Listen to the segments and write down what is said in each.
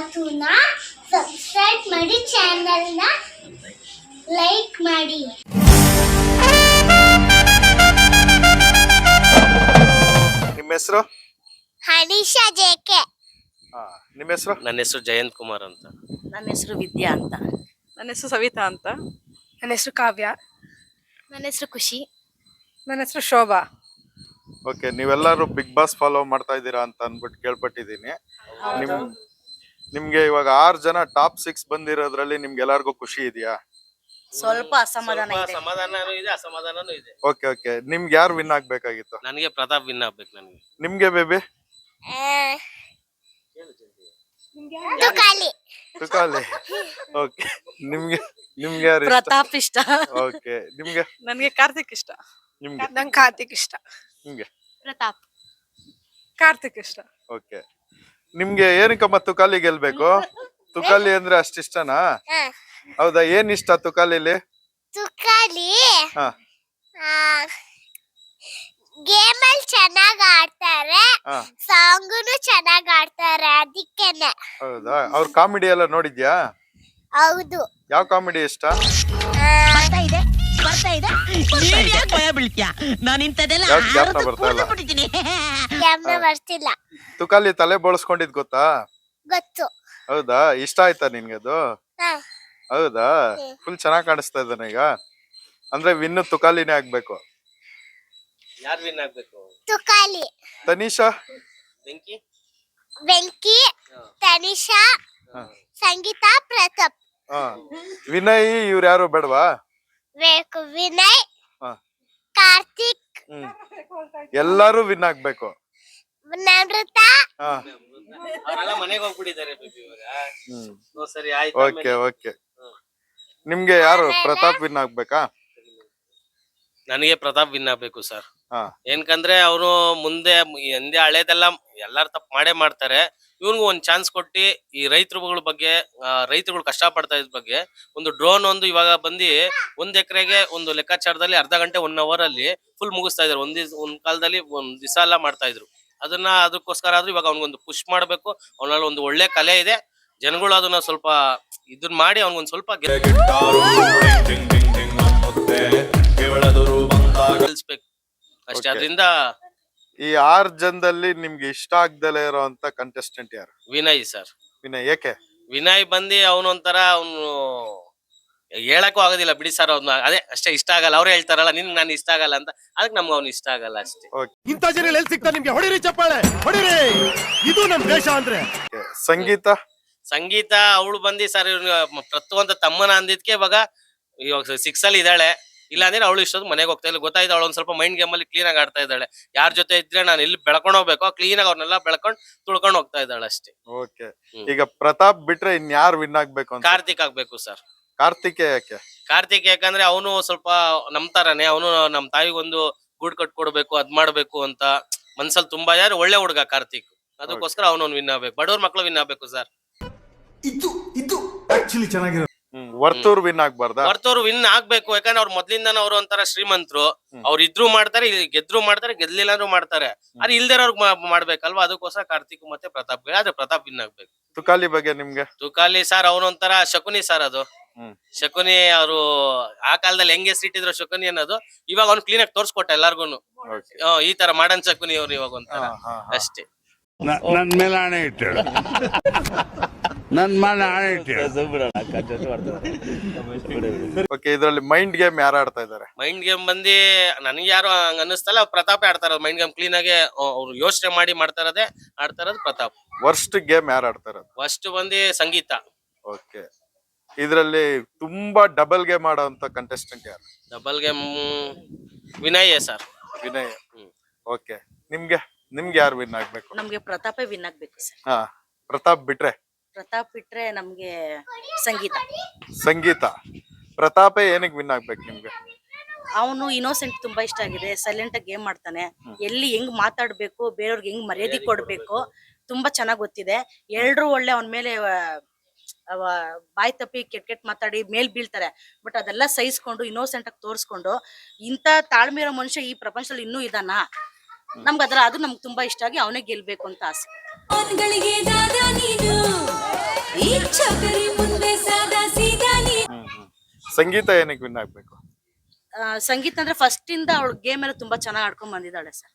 ಮಾತುನ subscribe ಮಾಡಿ ಚಾನಲ್ನ like ಮಾಡಿ. ನಿಮ್ಮ ಹೆಸರು? ಹನೀಶಾ ಜೇಕೆ ನಿಮ್ಮ ಹೆಸರು? ನನ್ನ ಹೆಸರು ಜಯಂತ್ ಕುಮಾರ್ ಅಂತ. ನನ್ನ ಹೆಸರು ವಿದ್ಯಾ ಅಂತ. ನನ್ನ ಹೆಸರು ಸವಿತಾ ಅಂತ. ನನ್ನ ಹೆಸರು ಕಾವ್ಯ. ನನ್ನ ಹೆಸರು ಖುಷಿ. ನನ್ನ ಹೆಸರು ಶೋಭಾ. ಓಕೆ ನೀವೆಲ್ಲರೂ ಬಿಗ್ ಬಾಸ್ ಫಾಲೋ ಮಾಡ್ತಾ ಇದ್ದೀರಾ ಅಂತ ಅಂದ್ಬಿಟ್ಟು ಕೇಳ್ಪಟ್ಟಿದ್ದೀನಿ. ನಿಮ್ ನಿಮ್ಗೆ ಇವಾಗ ಆರ್ ಜನ ಟಾಪ್ ಸಿಕ್ಸ್ ಬಂದಿರೋದ್ರಲ್ಲಿ ನಿಮ್ಗೆ ಎಲ್ಲಾರ್ಗೂ ಖುಷಿ ಇದೆಯಾ? ಸ್ವಲ್ಪ ಅಸಮಾಧಾನ ಇದೆ. ಸಮಾಧಾನನೂ ಇದೆ ಅಸಮಾಧಾನನೂ ಇದೆ. Okay okay. ನಿಮ್ಗೆ ಯಾರು ವಿನ್ ಆಗ್ಬೇಕಾಗಿತ್ತು? ನನಗೆ ಪ್ರತಾಪ್ ವಿನ್ ಆಗ್ಬೇಕು ನನಗೆ. ನಿಮ್ಗೆ ಬೇಬಿ? ತುಕಾಲಿ. ತುಕಾಲಿ. ಓಕೆ. ನಿಮ್ಗೆ ನಿಮ್ಗೆ ಯಾರು ಇಷ್ಟ? ಪ್ರತಾಪ್ ಇಷ್ಟ. ಓಕೆ. ನಿಮ್ಗೆ? ನನಗೆ ಕಾರ್ತಿಕ್ ಇಷ್ಟ. ನಿಮ್ಗೆ? ನಂಗೆ ಕಾರ್ತಿಕ್ ಇಷ್ಟ. ನಿಮ್ಗೆ? ಪ್ರತಾಪ್. ಕಾರ್ತಿಕ್ ಇಷ್ಟ. ಓಕೆ. ನಿಮ್ಗೆ ಏನಕ್ಕಮ್ಮ ತುಕಾಲಿ ಗೆಲ್ಬೇಕು? ತುಕಾಲಿ ಅಂದ್ರೆ ಅಷ್ಟಿಷ್ಟನಾ ಹೌದಾ ಏನ್ ಇಷ್ಟ ತುಕಾಲಿಲಿ? ತುಕಾಲಿ? ಹಾ. ಗೇಮ್ ಅಲ್ಲಿ ಚೆನ್ನಾಗ್ ಆಡ್ತಾರೆ ಹಾ. ಸಾಂಗುನು ಚೆನ್ನಾಗ್ ಆಡ್ತಾರೆ ಅದಕ್ಕೇನೆ. ಹೌದಾ ಅವ್ರ ಕಾಮಿಡಿ ಎಲ್ಲ ನೋಡಿದ್ಯಾ? ಹೌದು. ಯಾವ ಕಾಮಿಡಿ ಇಷ್ಟ? ಇದೆ. ಬರ್ತಾ ಇದೆ? ನೀನ್ ಯಾಕ್ ಭಯ ಬೀಳ್ತ್ಯಾ? ನಾನು ಇಂಥದ್ದೆಲ್ಲ ಯಾಕ್ ಬರ್ತಾ ಇಲ್ಲ? ಪೂರ್ಣ ಕ್ಯಾಮ್ರಾ ಬರ್ತಿಲ್ಲ. ತುಕಾಲಿ ತಲೆ ಬೋಳ್ಸ್ಕೊಂಡಿದ್ ಗೊತ್ತಾ? ಗೊತ್ತು. ಹೌದಾ? ಇಷ್ಟ ಆಯ್ತಾ ನಿನ್ಗೆ ಅದು? ಹಾ. ಹೌದಾ? ಹ್ಮ್. ಫುಲ್ ಚೆನ್ನಾಗ್ ಕಾಣಿಸ್ತಾ ಇದ್ದಾನೆ ಈಗ. ಅಂದ್ರೆ ವಿನ್ನು ತುಕಾಲಿನೇ ಆಗ್ಬೇಕು. ಯಾರು ವಿನ್ ಆಗ್ಬೇಕು? ತುಕಾಲಿ. ತನಿಷಾ? ಬೆಂಕಿ ಬೆಂಕಿ. ತನಿಷಾ. ಸಂಗೀತ ಪ್ರತಾಪ್. ಹಾ. ವಿನಯ್ ಇವ್ರು ಯಾರು ಬೇಡವಾ? ಬೇಕು. ವಿನಯ್ ಹಾ. ಕಾರ್ತಿಕ್. ಹ್ಮ್. ಎಲ್ಲಾರು ವಿನ್ ಆಗ್ಬೇಕು. ನಮೃತ. ಹಾ. ಅವರೆಲ್ಲ ಮನೆಗೆ ಹೋಗ್ಬಿಟ್ಟಿದ್ದಾರೆ ಬೇಬಿ ಇವಾಗ. ಹ್ಮ್. ಓ, ಸರಿ ಆಯ್ತು ಓಕೆ ಓಕೆ. ನಿಮ್ಗೆ ಯಾರು ಪ್ರತಾಪ್ ವಿನ್ ಆಗ್ಬೇಕಾ? ನನಗೆ ಪ್ರತಾಪ್ ವಿನ್ ಆಗ್ಬೇಕು ಸರ್. ಹಾ. ಏನ್ಕಂದ್ರೆ ಅವನು ಮುಂದೆ ಹಿಂದೆ ಹಳೇದೆಲ್ಲ ಎಲ್ಲಾರು ತಪ್ಪು ಮಾಡೇ ಮಾಡ್ತಾರೆ. ಇವ್ನಿಗೂ ಒಂದು ಚಾನ್ಸ್ ಕೊಟ್ಟು ಈ ರೈತರುಗಳ ಬಗ್ಗೆ ರೈತರುಗಳು ಕಷ್ಟ ಪಡ್ತಾ ಇದ್ ಬಗ್ಗೆ ಒಂದು ಡ್ರೋನ್ ಒಂದು ಇವಾಗ ಬಂದು ಒಂದ್ ಎಕರೆಗೆ ಒಂದು ಲೆಕ್ಕಾಚಾರದಲ್ಲಿ ಅರ್ಧ ಗಂಟೆ ಒನ್ ಅವರ್ ಅಲ್ಲಿ ಫುಲ್ ಮುಗಿಸ್ತಾ ಇದ್ರು ಒಂದ್ ಒಂದ್ ಕಾಲದಲ್ಲಿ ಒಂದ್ ದಿವಸ ಎಲ್ಲ ಮಾಡ್ತಾ ಇದ್ರು ಅದನ್ನ ಅದಕ್ಕೋಸ್ಕರ ಆದ್ರೂ ಇವಾಗ ಅವ್ನಿಗೊಂದು ಪುಷ್ ಮಾಡ್ಬೇಕು ಅವನಲ್ಲಿ ಒಂದು ಒಳ್ಳೆ ಕಲೆ ಇದೆ ಜನಗಳು ಅದನ್ನ ಸ್ವಲ್ಪ ಇದನ್ನ ಮಾಡಿ ಅವ್ನಿಗೊಂದ್ ಸ್ವಲ್ಪ ಅಷ್ಟೇ. ಅದರಿಂದ ಈ ಆರ್ ಜನದಲ್ಲಿ ನಿಮ್ಗೆ ಇಷ್ಟ ಆಗ್ದಲೇ ಇರೋಂತ ಕಂಟೆಸ್ಟೆಂಟ್ ಯಾರು? ವಿನಯ್ ಸರ್ ವಿನಯ್ ಏಕೆ? ವಿನಯ್ ಬಂದು ಅವನು ಒಂಥರ ಅವನು ಹೇಳಕ್ಕೂ ಆಗೋದಿಲ್ಲ ಬಿಡಿ ಸರ್ ಅವ್ನ ಅದೇ ಅಷ್ಟೇ ಇಷ್ಟ ಆಗಲ್ಲ. ಅವ್ರು ಹೇಳ್ತಾರಲ್ಲ ನಿನ್ ನಾನು ಇಷ್ಟ ಆಗಲ್ಲ ಅಂತ. ಅದಕ್ಕೆ ನಮ್ಗೆ ಅವ್ನು ಇಷ್ಟ ಆಗಲ್ಲ ಅಷ್ಟೇ. ಇಂಥ ಜನ ಎಲ್ಲಿ ಸಿಗ್ತಾ ನಿಮ್ಗೆ? ಹೊಡಿರಿ ಚಪ್ಪಾಳೆ ಹೊಡಿರಿ. ಇದು ನಮ್ ದೇಶ ಅಂದ್ರೆ. Okay. ಸಂಗೀತ? ಸಂಗೀತ ಅವಳು ಬಂದು ಸರ್ ಪ್ರತು ಅಂತ ತಮ್ಮನ ಅಂದಿದ್ಕೆ ಇವಾಗ ಇವಾಗ ಸಿಕ್ಸ್ ಅಲ್ಲಿ ಇದ್ದಾಳೆ. ಇಲ್ಲ ಅಂದ್ರೆ ಅವಳು ಇಷ್ಟೊಂದು ಮನೆಗೆ ಹೋಗ್ತಾ ಇಲ್ಲ. ಗೊತ್ತಾಯ್ತು ಅವಳು ಒಂದ್ ಸ್ವಲ್ಪ ಮೈಂಡ್ ಗೇಮ್ ಅಲ್ಲಿ ಕ್ಲೀನ್ ಆಗಿ ಆಡ್ತಾ ಇದ್ದಾಳೆ. ಯಾರ ಜೊತೆ ಇದ್ರೆ ನಾನು ಇಲ್ಲಿ ಬೆಳ್ಕೊಂಡು ಹೋಗ್ಬೇಕು ಕ್ಲೀನ್ ಆಗಿ ಅವ್ರನ್ನೆಲ್ಲ ಬೆಳ್ಕೊಂಡು ತುಳ್ಕೊಂಡು ಹೋಗ್ತಾ ಇದ್ದಾಳೆ ಅಷ್ಟೇ. ಓಕೆ ಈಗ ಪ್ರತಾಪ್ ಬಿಟ್ರೆ ಇನ್ಯಾರು ವಿನ್ ಆಗ್ಬೇಕು ಅಂತ? ಕಾರ್ತಿಕ್ ಆಗ್ಬೇಕು ಸರ್ ಕಾರ್ತಿಕ್ ಯಾಕೆ? ಕಾರ್ತಿಕ್ ಯಾಕಂದ್ರೆ ಅವನು ಸ್ವಲ್ಪ ನಮ್ ತರಾನೇ ಅವನು ನಮ್ ತಾಯಿಗೊಂದು ಗೂಡ್ ಕಟ್ಕೊಡ್ಬೇಕು ಅದ್ ಮಾಡ್ಬೇಕು ಅಂತ ಮನ್ಸಲ್ಲಿ ತುಂಬಾ ಯಾರು ಒಳ್ಳೆ ಹುಡುಗ ಕಾರ್ತಿಕ್. ಅದಕ್ಕೋಸ್ಕರ ಅವನು ವಿನ್ ಆಗ್ಬೇಕು. ಬಡವ್ರ ಮಕ್ಳು ವಿನ್ ಆಗ್ಬೇಕು ಸರ್ ಹ್ಮ್ ವರ್ತೂರ್ ವಿನ್ ಆಗ್ಬಾರ್ದಾ? ವರ್ತೂರು ವಿನ್ ಆಗ್ಬೇಕು. ಯಾಕಂದ್ರೆ ಅವ್ರ ಮೊದ್ಲಿಂದ ಅವ್ರು ಒಂಥರ ಶ್ರೀಮಂತರು. ಅವ್ರು ಇದ್ರು ಮಾಡ್ತಾರೆ ಇಲ್ಲಿ ಗೆದ್ರು ಮಾಡ್ತಾರೆ ಗೆದ್ಲಿಲ್ಲ ಅಂದ್ರೂ ಮಾಡ್ತಾರೆ ಆದ್ರೆ ಇಲ್ದಿರೋರ್ಗ್ ಮಾಡ್ಬೇಕಲ್ವಾ? ಅದಕ್ಕೋಸ್ಕರ ಕಾರ್ತಿಕ್ ಮತ್ತೆ ಪ್ರತಾಪ್ ಆದ್ರೆ ಪ್ರತಾಪ್ ವಿನ್ ಆಗ್ಬೇಕು. ತುಕಾಲಿ ಬಗ್ಗೆ ನಿಮ್ಗೆ? ತುಕಾಲಿ ಸರ್ ಅವನೊಂಥರ ಶಕುನಿ ಸರ್ ಅದು. ಶಕುನಿ ಅವರು ಆ ಕಾಲದಲ್ಲಿ ಹೆಂಗೆ ಸಿಟ್ಟಿದ್ರು ಶಕುನಿ ಅನ್ನೋದು ಇವಾಗ ಅವ್ನು ಕ್ಲೀನ್ ಆಗಿ ತೋರ್ಸ್ಕೊಟ್ಟ ಎಲ್ಲಾರ್ಗುನು. Okay. ಈ ತರ ಮಾಡನ್ ಶಕುನಿ ಅವ್ರು ಇವಾಗ ಒಂಥರ. ಅಷ್ಟೇ. ನನ್ ಮೇಲೆ ಆಣೆ ಇಟ್ಟೇಳು ನನ್ ಮನೆ ಓಕೆ ಇದ್ರಲ್ಲಿ ಮೈಂಡ್ ಗೇಮ್ ಯಾರು ಆಡ್ತಾ ಇದಾರೆ ಮೈಂಡ್ ಗೇಮ್ ಬಂದಿ ನನಗೆ ಯಾರು ಹಂಗ ಅನ್ನಿಸ್ತಲ್ಲ ಪ್ರತಾಪ್ ಆಡ್ತಾರ ಮೈಂಡ್ ಗೇಮ್ ಕ್ಲೀನ್ ಆಗಿ ಅವ್ರು ಯೋಚನೆ ಮಾಡಿ ಮಾಡ್ತಾ ಇರೋದೇ ಆಡ್ತಾ ಇರೋದು ಪ್ರತಾಪ್. ವರ್ಸ್ಟ್ ಗೇಮ್ ಯಾರು ಆಡ್ತಾ ವರ್ಸ್ಟ್ ಫಸ್ಟ್ ಬಂದಿ ಸಂಗೀತ. ಓಕೆ ಇದ್ರಲ್ಲಿ ತುಂಬಾ ಡಬಲ್ ಗೇಮ್ ಆಡೋಂತ ಕಂಟೆಸ್ಟೆಂಟ್ ಯಾರು? Double game Vinay sir. Vinay. ಹ್ಮ್. ಓಕೆ ನಿಮ್ಗೆ ನಿಮ್ಗೆ ಯಾರು ವಿನ್ ಆಗ್ಬೇಕು? ನಮ್ಗೆ ಪ್ರತಾಪೇ ವಿನ್ ಆಗ್ಬೇಕು ಸರ್. ಹಾ ಪ್ರತಾಪ್ ಬಿಟ್ರೆ? ಪ್ರತಾಪ್ ಬಿಟ್ರೆ ನಮ್ಗೆ ಸಂಗೀತ. ಸಂಗೀತ. ಪ್ರತಾಪೇ ಏನಕ್ಕೆ ವಿನ್ ಆಗ್ಬೇಕು ನಿಮ್ಗೆ? ಅವನು ಇನ್ನೋಸೆಂಟ್ ತುಂಬಾ ಇಷ್ಟ ಆಗಿದೆ ಸೈಲೆಂಟ್ ಆಗಿ ಗೇಮ್ ಮಾಡ್ತಾನೆ. ಎಲ್ಲಿ ಹೆಂಗ್ ಮಾತಾಡ್ಬೇಕು ಬೇರೆಯವ್ರಿಗೆ ಹೆಂಗ್ ಮರ್ಯಾದೆ ಕೊಡ್ಬೇಕು ತುಂಬಾ ಚೆನ್ನಾಗ್ ಗೊತ್ತಿದೆ. ಎಲ್ರು ಒಳ್ಳೆ ಅವನ ಮೇಲೆ ಅವ ಬಾಯ್ ತಪ್ಪಿ ಕೆಟ್ ಕೆಟ್ ಮಾತಾಡಿ ಮೇಲ್ ಬೀಳ್ತಾರೆ. ಬಟ್ ಅದೆಲ್ಲ ಸಹಿಸ್ಕೊಂಡು ಇನ್ನೋಸೆಂಟ್ ಆಗಿ ತೋರಿಸ್ಕೊಂಡು ಇಂತ ತಾಳ್ಮೆ ಇರೋ ಮನುಷ್ಯ ಈ ಪ್ರಪಂಚದಲ್ಲಿ ಇನ್ನೂ ಇದಾನ? ನಮ್ಗೆ ಅದರ ಅದು ನಮ್ಗೆ ತುಂಬಾ ಇಷ್ಟ ಆಗಿ ಅವನೇ ಗೆಲ್ಬೇಕು ಅಂತ ಆಸೆ. ಗಳಿಗೆ ದಾದ ನೀನು. ಈ ಚೌಕರಿ ಮುಂದೆ ಸಾದಾ ಸೀದಾ ನೀ ಹ್ಮ್ ಹ್ಮ್. ಸಂಗೀತ ಏನಕ್ಕೆ ವಿನ್ ಆಗ್ಬೇಕು? ಆ, ಸಂಗೀತ ಅಂದ್ರೆ ಫಸ್ಟ್ ಇಂದ ಅವಳು ಗೇಮ್ ಎಲ್ಲ ತುಂಬಾ ಚೆನ್ನಾಗಿ ಆಡ್ಕೊಂಡ್ ಬಂದಿದ್ದಾಳೆ ಸರ್